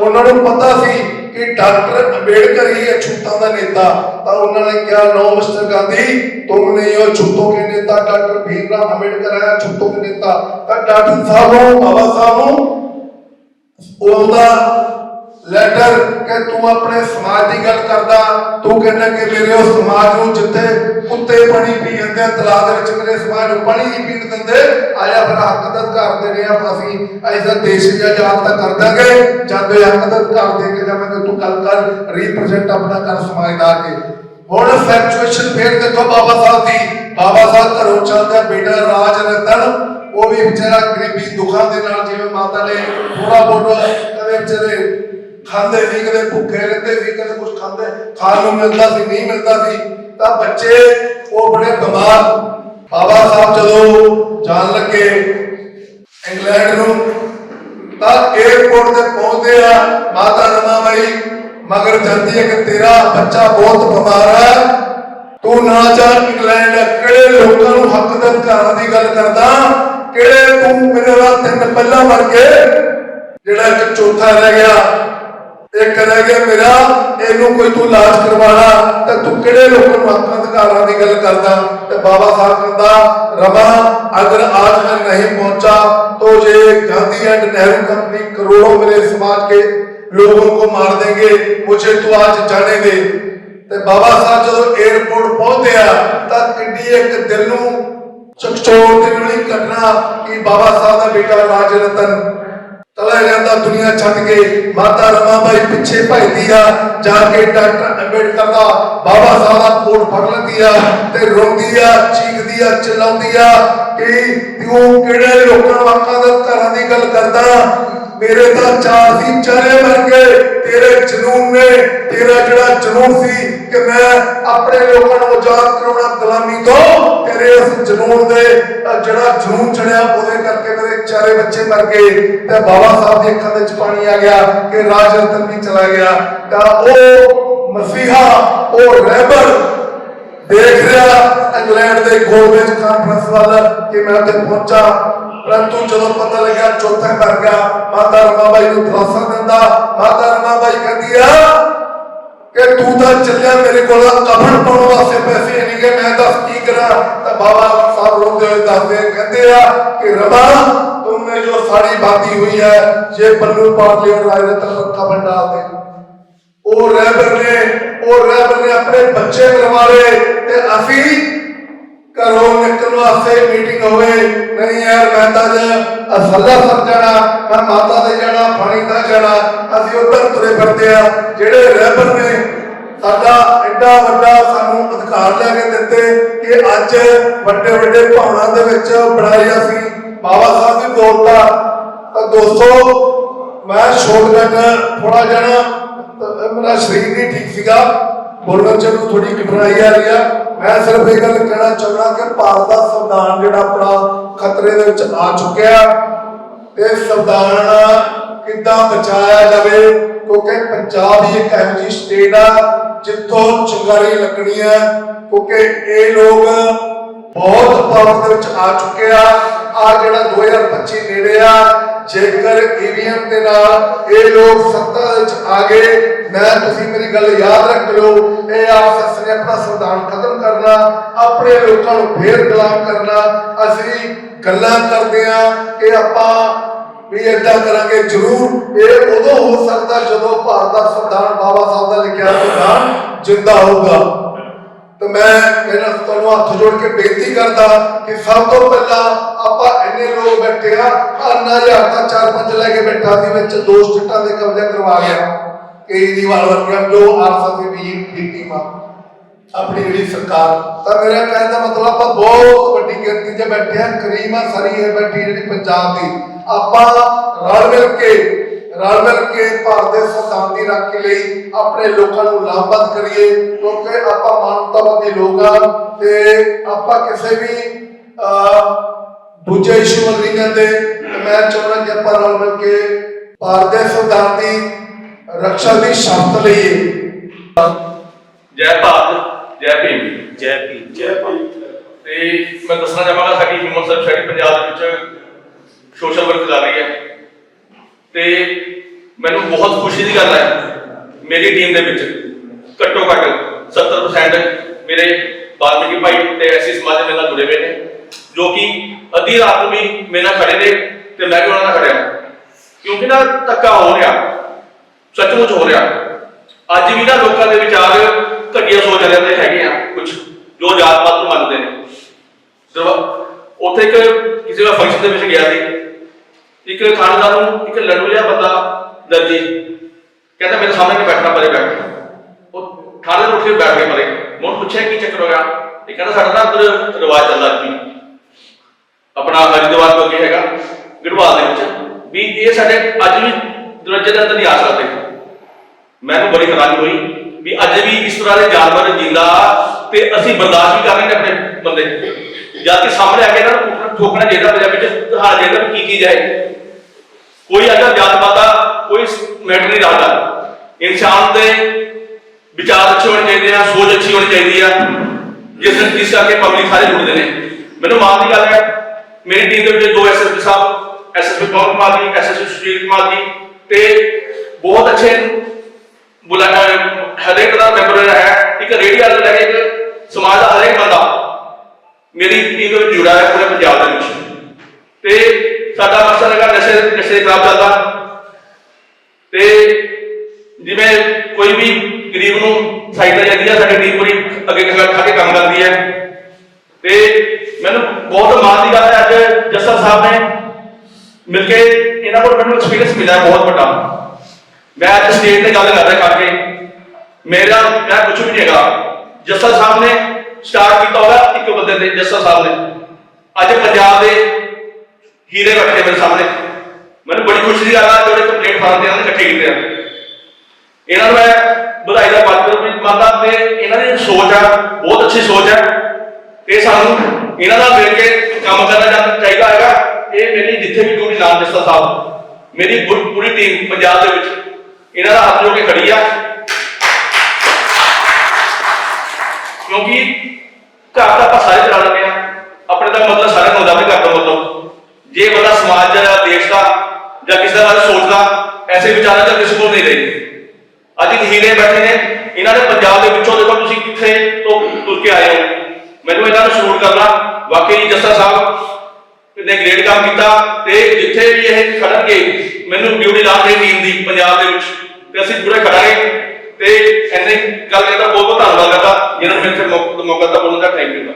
ਉਹਨਾਂ ਨੂੰ ਪਤਾ ਸੀ ਕਿ ਡਾਕਟਰ ਅੰਬੇਡਕਰ ਹੀ ਹੈ ਛੂਤਾਂ ਦਾ ਨੇਤਾ। ਤਾਂ ਉਹਨਾਂ ਨੇ ਕਿਹਾ ਨੋ ਮਿਸਟਰ ਗਾਂਧੀ, ਤੁਮ ਨਹੀਂ ਹੋ ਛੂਤੋਂ ਕੇ ਨੇਤਾ, ਡਾਕਟਰ ਭੀਮਰਾव ਅੰਬੇਡਕਰ ਹੈ ਛੂਤੋਂ ਕੇ ਨੇਤਾ। ਤਾਂ ਡਾਕਟਰ ਸਾਹਿਬ ਨੂੰ, ਬਾਬਾ ਸਾਹਿਬ ਨੂੰ ਉਹਦਾ ਲੈਟਰ ਕਿ ਤੂੰ ਆਪਣੇ ਸਮਾਜ ਦੀ ਗੱਲ ਕਰਦਾ, ਤੂੰ ਕਹਿੰਦਾ ਕਿ ਮੇਰੇ ਉਸ ਸਮਾਜ ਨੂੰ ਜਿੱਥੇ ਕੁੱਤੇ ਪਾਣੀ ਪੀ ਜਾਂਦੇ ਤਲਾਬ ਦੇ ਵਿੱਚ ਮੇਰੇ ਸਮਾਜ ਨੂੰ ਪਾਣੀ ਨਹੀਂ ਪੀਣ ਦਿੰਦੇ ਆਇਆ ਫਿਰ ਹੱਕ ਦਾ ਅਧਿਕਾਰ ਦੇ ਅਸੀਂ ਐਸਾ ਦੇਸ਼ ਦੀ ਆਜ਼ਾਦ ਤਾਂ ਕਰ ਦਾਂਗੇ, ਜਦ ਇਹ ਹੱਕ ਦਾ ਅਧਿਕਾਰ ਦੇ ਤੂੰ ਗੱਲ ਕਰ ਰੀਪ੍ਰੈਜ਼ੈਂਟ ਆਪਣਾ ਕਰ ਸਮਾਜ ਦਾ ਕੇ। ਹੁਣ ਸੈਚੁਏਸ਼ਨ ਫੇਰ ਦੇਖੋ ਬਾਬਾ ਸਾਹਿਬ ਦੀ, ਬਾਬਾ ਸਾਹਿਬ ਘਰੋਂ ਚੱਲਦਾ ਬੇਟਾ ਰਾਜ ਰਤਨ ਉਹ ਵੀ ਵਿਚਾਰਾ ਗਰੀਬੀ ਦੁੱਖਾਂ ਦੇ ਨਾਲ ਜਿਵੇਂ ਮਾਤਾ ਨੇ ਥੋੜਾ ਬੋਟਾ ਕਦੇ ਵਿਚਾਰੇ ਖਾਂਦੇ ਸੀ, ਕਦੇ ਭੁੱਖੇ ਰਹਿੰਦੇ ਸੀ, ਕਦੇ ਕੁਝ ਖਾਂਦੇ, ਖਾਣ ਨੂੰ ਮਿਲਦਾ ਸੀ, ਨਹੀਂ ਮਿਲਦਾ ਸੀ, ਤਾਂ ਬੱਚੇ ਉਹ ਬੜੇ ਬਿਮਾਰ। ਬਾਬਾ ਸਾਹਿਬ ਜਦੋਂ ਜਾਣ ਲੱਗੇ ਇੰਗਲੈਂਡ ਨੂੰ, ਤਾਂ 에어ਪੋਰਟ ਤੇ ਪਹੁੰਚਦੇ ਆ ਮਾਤਾ ਰਮਾਬਾਈ ਮਗਰ ਜਾਂਦੀ ਹੈ ਕਿ ਤੇਰਾ ਬੱਚਾ ਬਹੁਤ ਬਿਮਾਰ ਹੈ। ਤੂੰ ਨਾ ਜਾ ਇੰਗਲੈਂਡ, ਕਿਹੜੇ ਲੋਕਾਂ ਨੂੰ ਹੱਕ ਦੇ ਅਧਿਕਾਰਾਂ ਦੀ ਗੱਲ ਕਰਦਾ? ਕਿਹੜੇ ਤੂੰ ਮੇਰੇ ਨਾਲ ਤਿੰਨ ਪਹਿਲਾਂ ਵਰ ਕੇ? ਜਿਹੜਾ ਇੱਕ ਚੌਥਾ ਰਹਿ ਗਿਆ, ਇੱਕ ਰਹਿ ਗਿਆ ਮੇਰਾ, ਇਹਨੂੰ ਕੋਈ ਤੂੰ ਲਾਜ ਕਰਵਾਣਾ ਤੇ ਤੂੰ ਕਿਹੜੇ ਲੋਕਾਂ ਨੂੰ ਹੱਕਾਂ ਅਧਿਕਾਰਾਂ ਦੀ ਗੱਲ ਕਰਦਾ? ਤੇ ਬਾਬਾ ਸਾਹਿਬ ਕਹਿੰਦਾ, ਰਮਾ, ਅਗਰ ਆਜ ਮੈਂ ਨਹੀਂ ਪਹੁੰਚਾ, ਤੋ ਜੇ ਗਾਂਧੀ ਐਂਡ ਨਹਿਰੂ ਕੰਪਨੀ ਕਰੋੜੋਂ ਮੇਰੇ ਸਮਾਜ ਕੇ लोगों को मार देंगे मुझे तो आज जाने दे ਤੇ ਬਾਬਾ ਸਾਹਿਬ ਜਦੋਂ 에어ਪੋਰਟ ਪਹੁੰਚਿਆ ਤਾਂ ਕਿੱਡੀ ਇੱਕ ਦਿਲ ਨੂੰ ਚਕਚੋਰ ਦੇ ਵਾਲੀ ਘਟਨਾ ਕਿ ਬਾਬਾ ਚਲਾ ਜਾਂਦਾ ਦੁਨੀਆ ਛੱਡ ਕੇ ਮਾਤਾ ਰਮਾਬਾਈ ਪਿੱਛੇ ਭਜਦੀ ਆ, ਜਾ ਕੇ ਡਾਕਟਰ ਅੰਬੇਡਕਰ ਦਾ ਬਾਬਾ ਸਾਹਿਬ ਦਾ ਕੋਟ ਫੜ ਲੈਂਦੀ ਆ ਤੇ ਰੋਂਦੀ ਆ, ਚੀਕਦੀ ਆ ਚਿল্ਲਾਉਂਦੀ ਆ ਕਿ ਤੂੰ ਕਿਹੜੇ ਲੋਕਾਂ ਨੂੰ ਹੱਕਾਂ ਘਰਾਂ ਦੀ ਗੱਲ ਕਰਦਾ? ਮੇਰੇ ਤਾਂ ਚਾਰ ਸੀ ਚਾਰੇ ਮਰ ਗਏ, ਤੇਰੇ ਜਨੂਨ ਨੇ, ਤੇਰਾ ਜਿਹੜਾ ਜਨੂਨ ਸੀ ਕਿ ਮੈਂ ਆਪਣੇ ਲੋਕਾਂ ਨੂੰ ਆਜ਼ਾਦ ਕਰਾਉਣਾ ਗੁਲਾਮੀ ਤੋਂ, ਤੇਰੇ ਉਸ ਜਨੂਨ ਦੇ ਜਿਹੜਾ ਜਨੂਨ ਚੜਿਆ ਉਹਦੇ ਕਰਕੇ ਮੇਰੇ ਚਾਰੇ ਬੱਚੇ ਮਰ ਗਏ। ਤੇ ਬਾਬਾ ਸਾਹਿਬ ਦੀ ਅੱਖਾਂ ਵਿੱਚ ਪਾਣੀ ਆ ਗਿਆ ਕਿ ਰਾਜ ਰਤਨ ਵੀ ਚਲਾ ਗਿਆ। ਤਾਂ ਉਹ ਮਸੀਹਾ, ਉਹ ਰਹਿਬਰ ਦੇਖ ਰਿਹਾ ਇੰਗਲੈਂਡ ਦੇ ਗੋਲਮੇਜ ਕਾਨਫਰੰਸ ਵੱਲ ਕਿ ਮੈਂ ਉੱਥੇ ਪਹੁੰਚਾ। ਪਰੰਤੂ ਜਦੋਂ ਪਤਾ ਲੱਗਾ ਚੌਥਾ ਮਰ ਗਿਆ, ਮਾਤਾ ਰਮਾਬਾਈ ਨੂੰ ਦਿਲਾਸਾ ਦਿੰਦਾ, ਮਾਤਾ ਰਮਾਬਾਈ ਕਹਿੰਦੀ ਆ ਕਿ ਤੂੰ ਤਾਂ ਚੱਲਿਆ ਮੇਰੇ ਕੋਲ ਕਫਨ ਪਾਉਣ ਵਾਸਤੇ ਪੈਸੇ ਨਹੀਂ ਗਏ। ਮੈਂ ਦੱਸ ਕੀ ਕਰਾਂ? ਤਾਂ ਬਾਬਾ ਸਾਹਿਬ ਰੋਂਦੇ ਹੋਏ ਦੱਸਦੇ ਕਹਿੰਦੇ ਆ ਕਿ ਰਮਾ तुमने जो साड़ी बांधी हुई है ये पन्नू पाट ले और राय रतन पर कफन डाल दे ਉਹ ਰਹਿਬਰ ਨੇ ਉਹ ਰਹਿਬਰ ਨੇ ਆਪਣੇ ਬੱਚੇ ਮਰਵਾਲੇ ਤੇ ਅਸੀਂ ਘਰੋਂ ਨਿਕਲਣ ਵਾਸਤੇ ਮੀਟਿੰਗ ਹੋਵੇ ਨਹੀਂ ਯਾਰ ਮੈਂ ਤਾਂ ਅੱਜ ਅਸੱਲਾ ਸਰ ਜਾਣਾ ਮੈਂ ਮਾਤਾ ਦੇ ਜਾਣਾ ਪਾਣੀ ਦਾ ਜਾਣਾ ਅਸੀਂ ਉੱਧਰ ਤੁਰੇ ਫਿਰਦੇ ਆ ਜਿਹੜੇ ਰਹਿਬਰ ਨੇ ਸਾਡਾ ਐਡਾ ਵੱਡਾ ਸਾਨੂੰ ਅਧਿਕਾਰ ਲੈ ਕੇ ਦਿੱਤੇ ਕਿ ਅੱਜ ਵੱਡੇ ਵੱਡੇ ਭਾਵਨਾ ਦੇ ਵਿੱਚ ਬਣਾਈ ਅਸੀਂ ਬਾਬਾ ਸਾਹਿਬ ਦੀ ਦੌਲਤਾ ਤਾਂ ਦੋਸਤੋ, ਮੈਂ ਸ਼ਾਰਟਕਟ ਥੋੜਾ ਜਾਣਾ ਮੇਰਾ ਸਰੀਰ ਨਹੀਂ ਠੀਕ ਸੀਗਾ। ਬੋਲਣ ਚ ਨੂੰ ਥੋੜੀ ਘਬਰਾਈ ਆ ਰਹੀ ਆ। ਮੈਂ ਸਿਰਫ ਇਹ ਗੱਲ ਕਹਿਣਾ ਚਾਹੁੰਦਾ ਕਿ ਭਾਰਤ ਦਾ ਸੰਵਿਧਾਨ ਜਿਹੜਾ ਆਪਣਾ ਖਤਰੇ ਦੇ ਵਿੱਚ ਆ ਚੁੱਕਿਆ ਤੇ ਸੰਵਿਧਾਨ ਕਿੱਦਾਂ ਬਚਾਇਆ ਜਾਵੇ, ਕਿਉਂਕਿ ਪੰਜਾਬ ਹੀ ਇੱਕ ਇਹੋ ਜਿਹੀ ਸਟੇਟ ਆ, ਜਿੱਥੋਂ ਚਿੰਗਾਰੀ ਲੱਗਣੀ ਹੈ ਕਿਉਂਕਿ ਇਹ ਲੋਕ ਬਹੁਤ ਪਾਵਰ ਦੇ ਵਿੱਚ ਆ ਚੁੱਕੇ ਆ। ਜਿਹੜਾ 2025 ਨੇੜੇ ਆ, ਜੇਕਰ ਈਵੀਐਮ ਦੇ ਨਾਲ ਇਹ ਲੋਕ ਸੱਤਾ ਵਿੱਚ ਆ ਗਏ, ਮੈਂ, ਤੁਸੀਂ ਮੇਰੀ ਗੱਲ ਯਾਦ ਰੱਖ ਲਿਓ ਇਹ ਆਪ ਨੇ ਆਪਣਾ ਸੰਵਿਧਾਨ ਖਤਮ ਕਰਨਾ, ਆਪਣੇ ਲੋਕਾਂ ਨੂੰ ਫੇਰ ਗੁਲਾਮ ਕਰਨਾ। ਅਸੀਂ ਗੱਲਾਂ ਕਰਦੇ ਆ ਕਿ ਆਪਾਂ ਵੀ ਏਦਾਂ ਕਰਾਂਗੇ, ਜ਼ਰੂਰ। ਇਹ ਉਦੋਂ ਹੋ ਸਕਦਾ ਜਦੋਂ ਭਾਰਤ ਦਾ ਸੰਵਿਧਾਨ ਬਾਬਾ ਸਾਹਿਬ ਦਾ ਲਿਖਿਆ ਸੰਵਿਧਾਨ ਜਿੰਦਾ ਹੋਊਗਾ। ਤੇ ਮੈਂ ਕਹਿੰਦਾ ਤੁਹਾਨੂੰ ਹੱਥ ਜੋੜ ਕੇ ਬੇਨਤੀ ਕਰਦਾ ਕਿ ਸਭ ਤੋਂ ਪਹਿਲਾਂ ਆਪਾਂ ਇੰਨੇ ਲੋਕ ਬੈਠੇ ਆ ਅੰਨਾ ਹਜ਼ਾਰ ਤਾਂ ਚਾਰ ਪੰਜ ਲੈ ਕੇ ਬੈਠਾ ਸੀ, ਵਿੱਚ ਦੋ ਸਟੇਟਾਂ ਦੇ ਕਬਜ਼ਾ ਕਰਵਾ ਗਿਆ ਕੇਜਰੀਵਾਲ ਵਰਗਾ ਜੋ ਆਰਸਾ ਦੀ ਵੀ ਟੀਮ ਆ ਆਪਣੀ ਜਿਹੜੀ ਸਰਕਾਰ, ਤਾਂ ਮੇਰਾ ਕਹਿਣ ਦਾ ਮਤਲਬ ਆਪਾਂ ਬਹੁਤ ਵੱਡੀ ਗਿਣਤੀ 'ਚ ਬੈਠੇ ਆ ਕਰੀਮਾ ਸਰੀ ਹੈ ਬੈਠੀ ਜਿਹੜੀ ਪੰਜਾਬ ਦੀ। ਆਪਾਂ ਰਲ ਮਿਲ ਕੇ ਰਲ ਮਿਲ ਕੇ ਭਾਰਤ ਦੇ ਸੰਵਿਧਾਨ ਦੀ ਰਾਖੀ ਲਈ ਆਪਣੇ ਲੋਕਾਂ ਨੂੰ ਲਾਭਬੰਦ ਕਰੀਏ ਕਿਉਂਕਿ ਆਪਾਂ ਮਾਨਵਤਾਵਾਦੀ ਲੋਕ ਆ ਤੇ ਆਪਾਂ ਕਿਸੇ ਵੀ ਦੂਜੇ ਇਸ਼ੂ ਵੱਲ ਨਹੀਂ ਜਾਂਦੇ। ਤੇ ਮੈਂ ਚਾਹੁੰਦਾ ਕਿ ਆਪਾਂ ਰਲ ਮਿਲ ਕੇ ਭਾਰਤ ਦੇ ਸੰਵਿਧਾਨ ਦੀ ਰੱਖਿਆ ਦੀ ਸ਼ਰਤ ਲਈਏ। ਜੈ ਭਾਰਤ ਜੈ ਭੀਮ। ਜੈ ਪੀ ਜੈ ਪੀ ਤੇ ਮੈਂ ਦੱਸਣਾ ਚਾਹਾਂਗਾ ਸਾਡੀ ਹਿਊਮਨ ਸਰਵਿਸ ਸਾਡੀ ਪੰਜਾਬ ਦੇ ਵਿੱਚ ਸੋਸ਼ਲ ਵਰਕ ਕਰ ਰਹੀ ਹੈ। ਤੇ ਮੈਨੂੰ ਬਹੁਤ ਖੁਸ਼ੀ ਦੀ ਗੱਲ ਹੈ ਮੇਰੀ ਟੀਮ ਦੇ ਵਿੱਚ। ਘੱਟੋ ਘੱਟ 70% ਮੇਰੇ ਬਾਲਮੀਕੀ ਭਾਈ ਤੇ ਐਸੀ ਸਮਾਜ ਦੇ ਮੇਰੇ ਨਾਲ ਜੁੜੇ ਹੋਏ ਨੇ, ਜੋ ਕਿ ਅੱਧੀ ਰਾਤ ਨੂੰ ਵੀ ਮੇਰੇ ਨਾਲ ਖੜੇ ਨੇ ਤੇ ਮੈਂ ਵੀ ਉਹਨਾਂ ਨਾਲ ਖੜਿਆ। ਕਿਉਂਕਿ ਨਾ ਧੱਕਾ ਹੋ ਰਿਹਾ, ਸੱਚਮੁੱਚ ਹੋ ਰਿਹਾ। ਅੱਜ ਵੀ ਨਾ ਲੋਕਾਂ ਦੇ ਵਿਚਾਰ ਘਟੀਆ ਸੋਚ ਵਾਲਿਆਂ ਦੇ ਹੈਗੇ ਆ ਕੁਝ ਜੋ ਜਾਤ ਪਾਤ ਨੂੰ ਮੰਨਦੇ ਨੇ। ਦਰਵਾ- ਉੱਥੇ ਇੱਕ ਕਿਸੇ ਦਾ ਫੰਕਸ਼ਨ ਦੇ ਵਿੱਚ ਗਿਆ ਸੀ। ਇੱਕ ਖਾਨਦਾਰ ਨੂੰ ਇੱਕ ਲੰਡੂ ਬੰਦਾ ਦਰਜੀ। ਕਹਿੰਦਾ ਮੇਰੇ ਸਾਹਮਣੇ ਬੈਠਣਾ ਪਰੇ ਬੈਠ। ਉਹ ਥਾਣੇ ਤੋਂ ਉੱਠ ਕੇ ਬੈਠ ਕੇ ਪਰੇ। ਮੈਂ ਪੁੱਛਿਆ, ਕੀ ਚੱਕਰ ਹੋ ਇਹ ਕਹਿੰਦਾ, ਸਾਡਾ ਨਾ ਅੰਦਰ ਰਿਵਾਜ ਚੱਲਦਾ ਜੀ ਆਪਣਾ ਹਰਿਦੁਆਰ ਤੋਂ ਅੱਗੇ ਹੈਗਾ, ਗੜਵਾਲ ਦੇ ਵਿੱਚ। ਵੀ ਇਹ ਸਾਡੇ ਅੱਜ ਵੀ ਦਰਵਾਜ਼ੇ ਦੇ ਅੰਦਰ ਨਹੀਂ ਆ ਸਕਦੇ। ਮੈਨੂੰ ਬੜੀ ਹੈਰਾਨੀ ਹੋਈ ਵੀ ਅੱਜ ਵੀ ਇਸ ਤਰ੍ਹਾਂ ਦੇ ਜਾਨਵਰ ਜਿੰਦਾ ਤੇ ਅਸੀਂ ਬਰਦਾਸ਼ਤ ਵੀ ਕਰ ਰਹੇ ਨੇ ਆਪਣੇ ਬੰਦੇ। ਜਦ ਕਿ ਸਾਹਮਣੇ ਆ ਕੇ ਇਹਨਾਂ ਨੂੰ ਠੋਕਣਾ- ਚਾਹੀਦਾ, ਪੰਜਾਬੀ ਚ ਦਿਖਾਉਣਾ ਚਾਹੀਦਾ ਕੀ ਚੀਜ਼ ਹੈ ਕੋਈ ਅੱਜ ਜਾਤ ਪਾਤ ਦਾ ਕੋਈ ਮੈਟਰ ਨਹੀਂ ਰੱਖਦਾ। ਦੇ ਵਿਚਾਰ ਅੱਛੇ ਹੋਣੇ ਚਾਹੀਦੇ ਆ, ਸੋਚ ਅੱਛੀ ਹੋਣੀ ਚਾਹੀਦੀ ਆ। ਜਿਸ ਜਿਸ ਕਰਕੇ ਪਬਲਿਕ ਸਾਰੇ ਜੁੜਦੇ ਨੇ। ਮੈਨੂੰ ਮਾਣ ਦੀ ਗੱਲ ਹੈ, ਮੇਰੀ ਟੀਮ ਦੇ ਵਿੱਚ ਦੋ ਐਸਐਸਪੀ ਸਾਹਿਬ ਐਸਐਸਪੀ ਪਵਨ ਕੁਮਾਰ ਜੀ ਐਸਐਸਪੀ ਸੁਸ਼ੀਲ ਕੁਮਾਰ ਜੀ ਤੇ ਬਹੁਤ ਅੱਛੇ ਬੁਲਾ ਹਰੇਕ ਦਾ ਮੈਂਬਰ ਹੈ, ਇੱਕ ਰੇਡੀਓ ਵਾਲਾ ਲੈ ਕੇ ਸਮਾਜ ਦਾ ਹਰੇਕ ਬੰਦਾ ਮੇਰੀ ਟੀਮ ਦੇ ਵਿੱਚ ਜੁੜਾ ਹੈ ਪੂਰੇ ਪੰਜਾਬ ਦੇ ਵਿੱਚ। ਤੇ ਸਾਡਾ ਮਕਸਦ ਹੈਗਾ ਨਸ਼ੇ ਨਸ਼ੇ ਖਿਲਾਫ ਚੱਲਦਾ। ਤੇ ਜਿਵੇਂ ਕੋਈ ਵੀ ਗਰੀਬ ਨੂੰ ਸਹਾਇਤਾ ਜਾਂਦੀ ਹੈ ਸਾਡੀ ਟੀਮ ਪੂਰੀ ਅੱਗੇ ਖਾ ਕੇ ਕੰਮ ਕਰਦੀ ਹੈ। ਤੇ ਮੈਨੂੰ ਬਹੁਤ ਮਾਣ ਦੀ ਗੱਲ ਹੈ, ਅੱਜ ਜੱਸਾ ਸਾਹਿਬ ਨੇ ਮਿਲ ਕੇ ਇਹਨਾਂ ਕੋਲ ਮੈਨੂੰ ਐਕਸਪੀਰੀਅੰਸ ਮਿਲਿਆ ਬਹੁਤ ਵੱਡਾ। ਮੈਂ ਅੱਜ ਸਟੇਜ ਤੇ ਗੱਲ ਕਰ ਰਿਹਾ ਕਰਕੇ। ਮੇਰਾ, ਮੈਂ ਕੁਝ ਵੀ ਨਹੀਂ ਹੈਗਾ। ਜੱਸਾ ਸਾਹਿਬ ਨੇ ਸਟਾਰਟ ਕੀਤਾ ਹੋਇਆ ਇੱਕ ਬੰਦੇ ਤੇ, ਜੱਸਾ ਸਾਹਿਬ ਨੇ। ਅੱਜ ਪੰਜਾਬ ਦੇ ਹੀਰੇ ਬੈਠੇ ਮੇਰੇ ਸਾਹਮਣੇ। ਮੈਨੂੰ ਬੜੀ ਖੁਸ਼ੀ ਦੀ ਗੱਲ ਆ, ਜਿਹੜੇ ਕੰਪਲੀਟ ਫਾਰਮ ਦੇ ਨਾਲ ਇਕੱਠੇ ਕੀਤੇ ਆ। ਇਹਨਾਂ ਨੂੰ ਮੈਂ ਵਧਾਈ ਦਾ ਪਾਤਰ ਵੀ ਮੰਨਦਾ ਤੇ ਇਹਨਾਂ ਦੀ ਸੋਚ ਆ, ਬਹੁਤ ਅੱਛੀ ਸੋਚ ਹੈ ਇਹ ਸਾਨੂੰ ਇਹਨਾਂ ਨਾਲ ਮਿਲ ਕੇ ਕੰਮ ਕਰਨਾ ਚਾਹੀਦਾ ਹੈਗਾ, ਇਹ ਮੇਰੀ ਜਿੱਥੇ ਵੀ ਡਿਊਟੀ ਨਾਮ ਜੱਸਾ ਸਾਹਿਬ, ਮੇਰੀ ਪੂਰੀ ਟੀਮ ਪੰਜਾਬ ਦੇ ਵਿੱਚ ਇਹਨਾਂ ਦਾ ਹੱਥ ਜੋੜ ਕੇ ਖੜੀ ਆ। ਕਿਉਂਕਿ ਘਰ ਤਾਂ ਆਪਾਂ ਸਾਰੇ ਚਲਾਣਾ ਲੈਂਦੇ ਆ ਆਪਣੇ ਦਾ ਮਤਲਬ ਸਾਰਿਆਂ ਨੂੰ ਹੁੰਦਾ ਵੀ ਘਰ ਦਾ ਮਤਲਬ ਜੇ ਬੰਦਾ ਸਮਾਜ ਦਾ ਦੇਸ਼ ਦਾ ਜਾਂ ਕਿਸੇ ਦਾ ਬਾਰੇ ਸੋਚਦਾ ਐਸੇ ਵਿਚਾਰਾਂ ਤਾਂ ਕਿਸੇ ਕੋਲ ਨਹੀਂ ਰਹੇ ਅੱਜ ਇੱਕ ਹੀਰੇ ਬੈਠੇ ਨੇ। ਇਹਨਾਂ ਦੇ ਪੰਜਾਬ ਦੇ ਵਿੱਚੋਂ ਦੇਖੋ ਤੁਸੀਂ ਕਿੱਥੇ ਤੋਂ ਤੁਰ ਕੇ ਆਏ ਹੋ। ਮੈਨੂੰ ਇਹਨਾਂ ਨੂੰ ਸ਼ੂਟ ਕਰਨਾ। ਵਾਕਈ ਜੱਸਾ ਸਾਹਿਬ ਨੇ ਗ੍ਰੇਟ ਕੰਮ ਕੀਤਾ ਤੇ ਜਿੱਥੇ ਵੀ ਇਹ ਖੜਨਗੇ, ਮੈਨੂੰ ਡਿਊਟੀ ਲਾ ਕੇ ਟੀਮ ਦੀ ਪੰਜਾਬ ਦੇ ਵਿੱਚ ਤੇ ਅਸੀਂ ਪੂਰੇ ਖੜਾਂਗੇ। ਤੇ ਐਨੇ ਗੱਲ ਕਰਦਾ ਬਹੁਤ ਬਹੁਤ ਧੰਨਵਾਦ ਕਰਦਾ। ਜਿਹਨਾਂ ਨੇ ਮੈਨੂੰ ਮੌਕਾ ਦਿੱਤਾ ਬੋਲਣ ਦਾ ਥੈਂਕ ਯੂ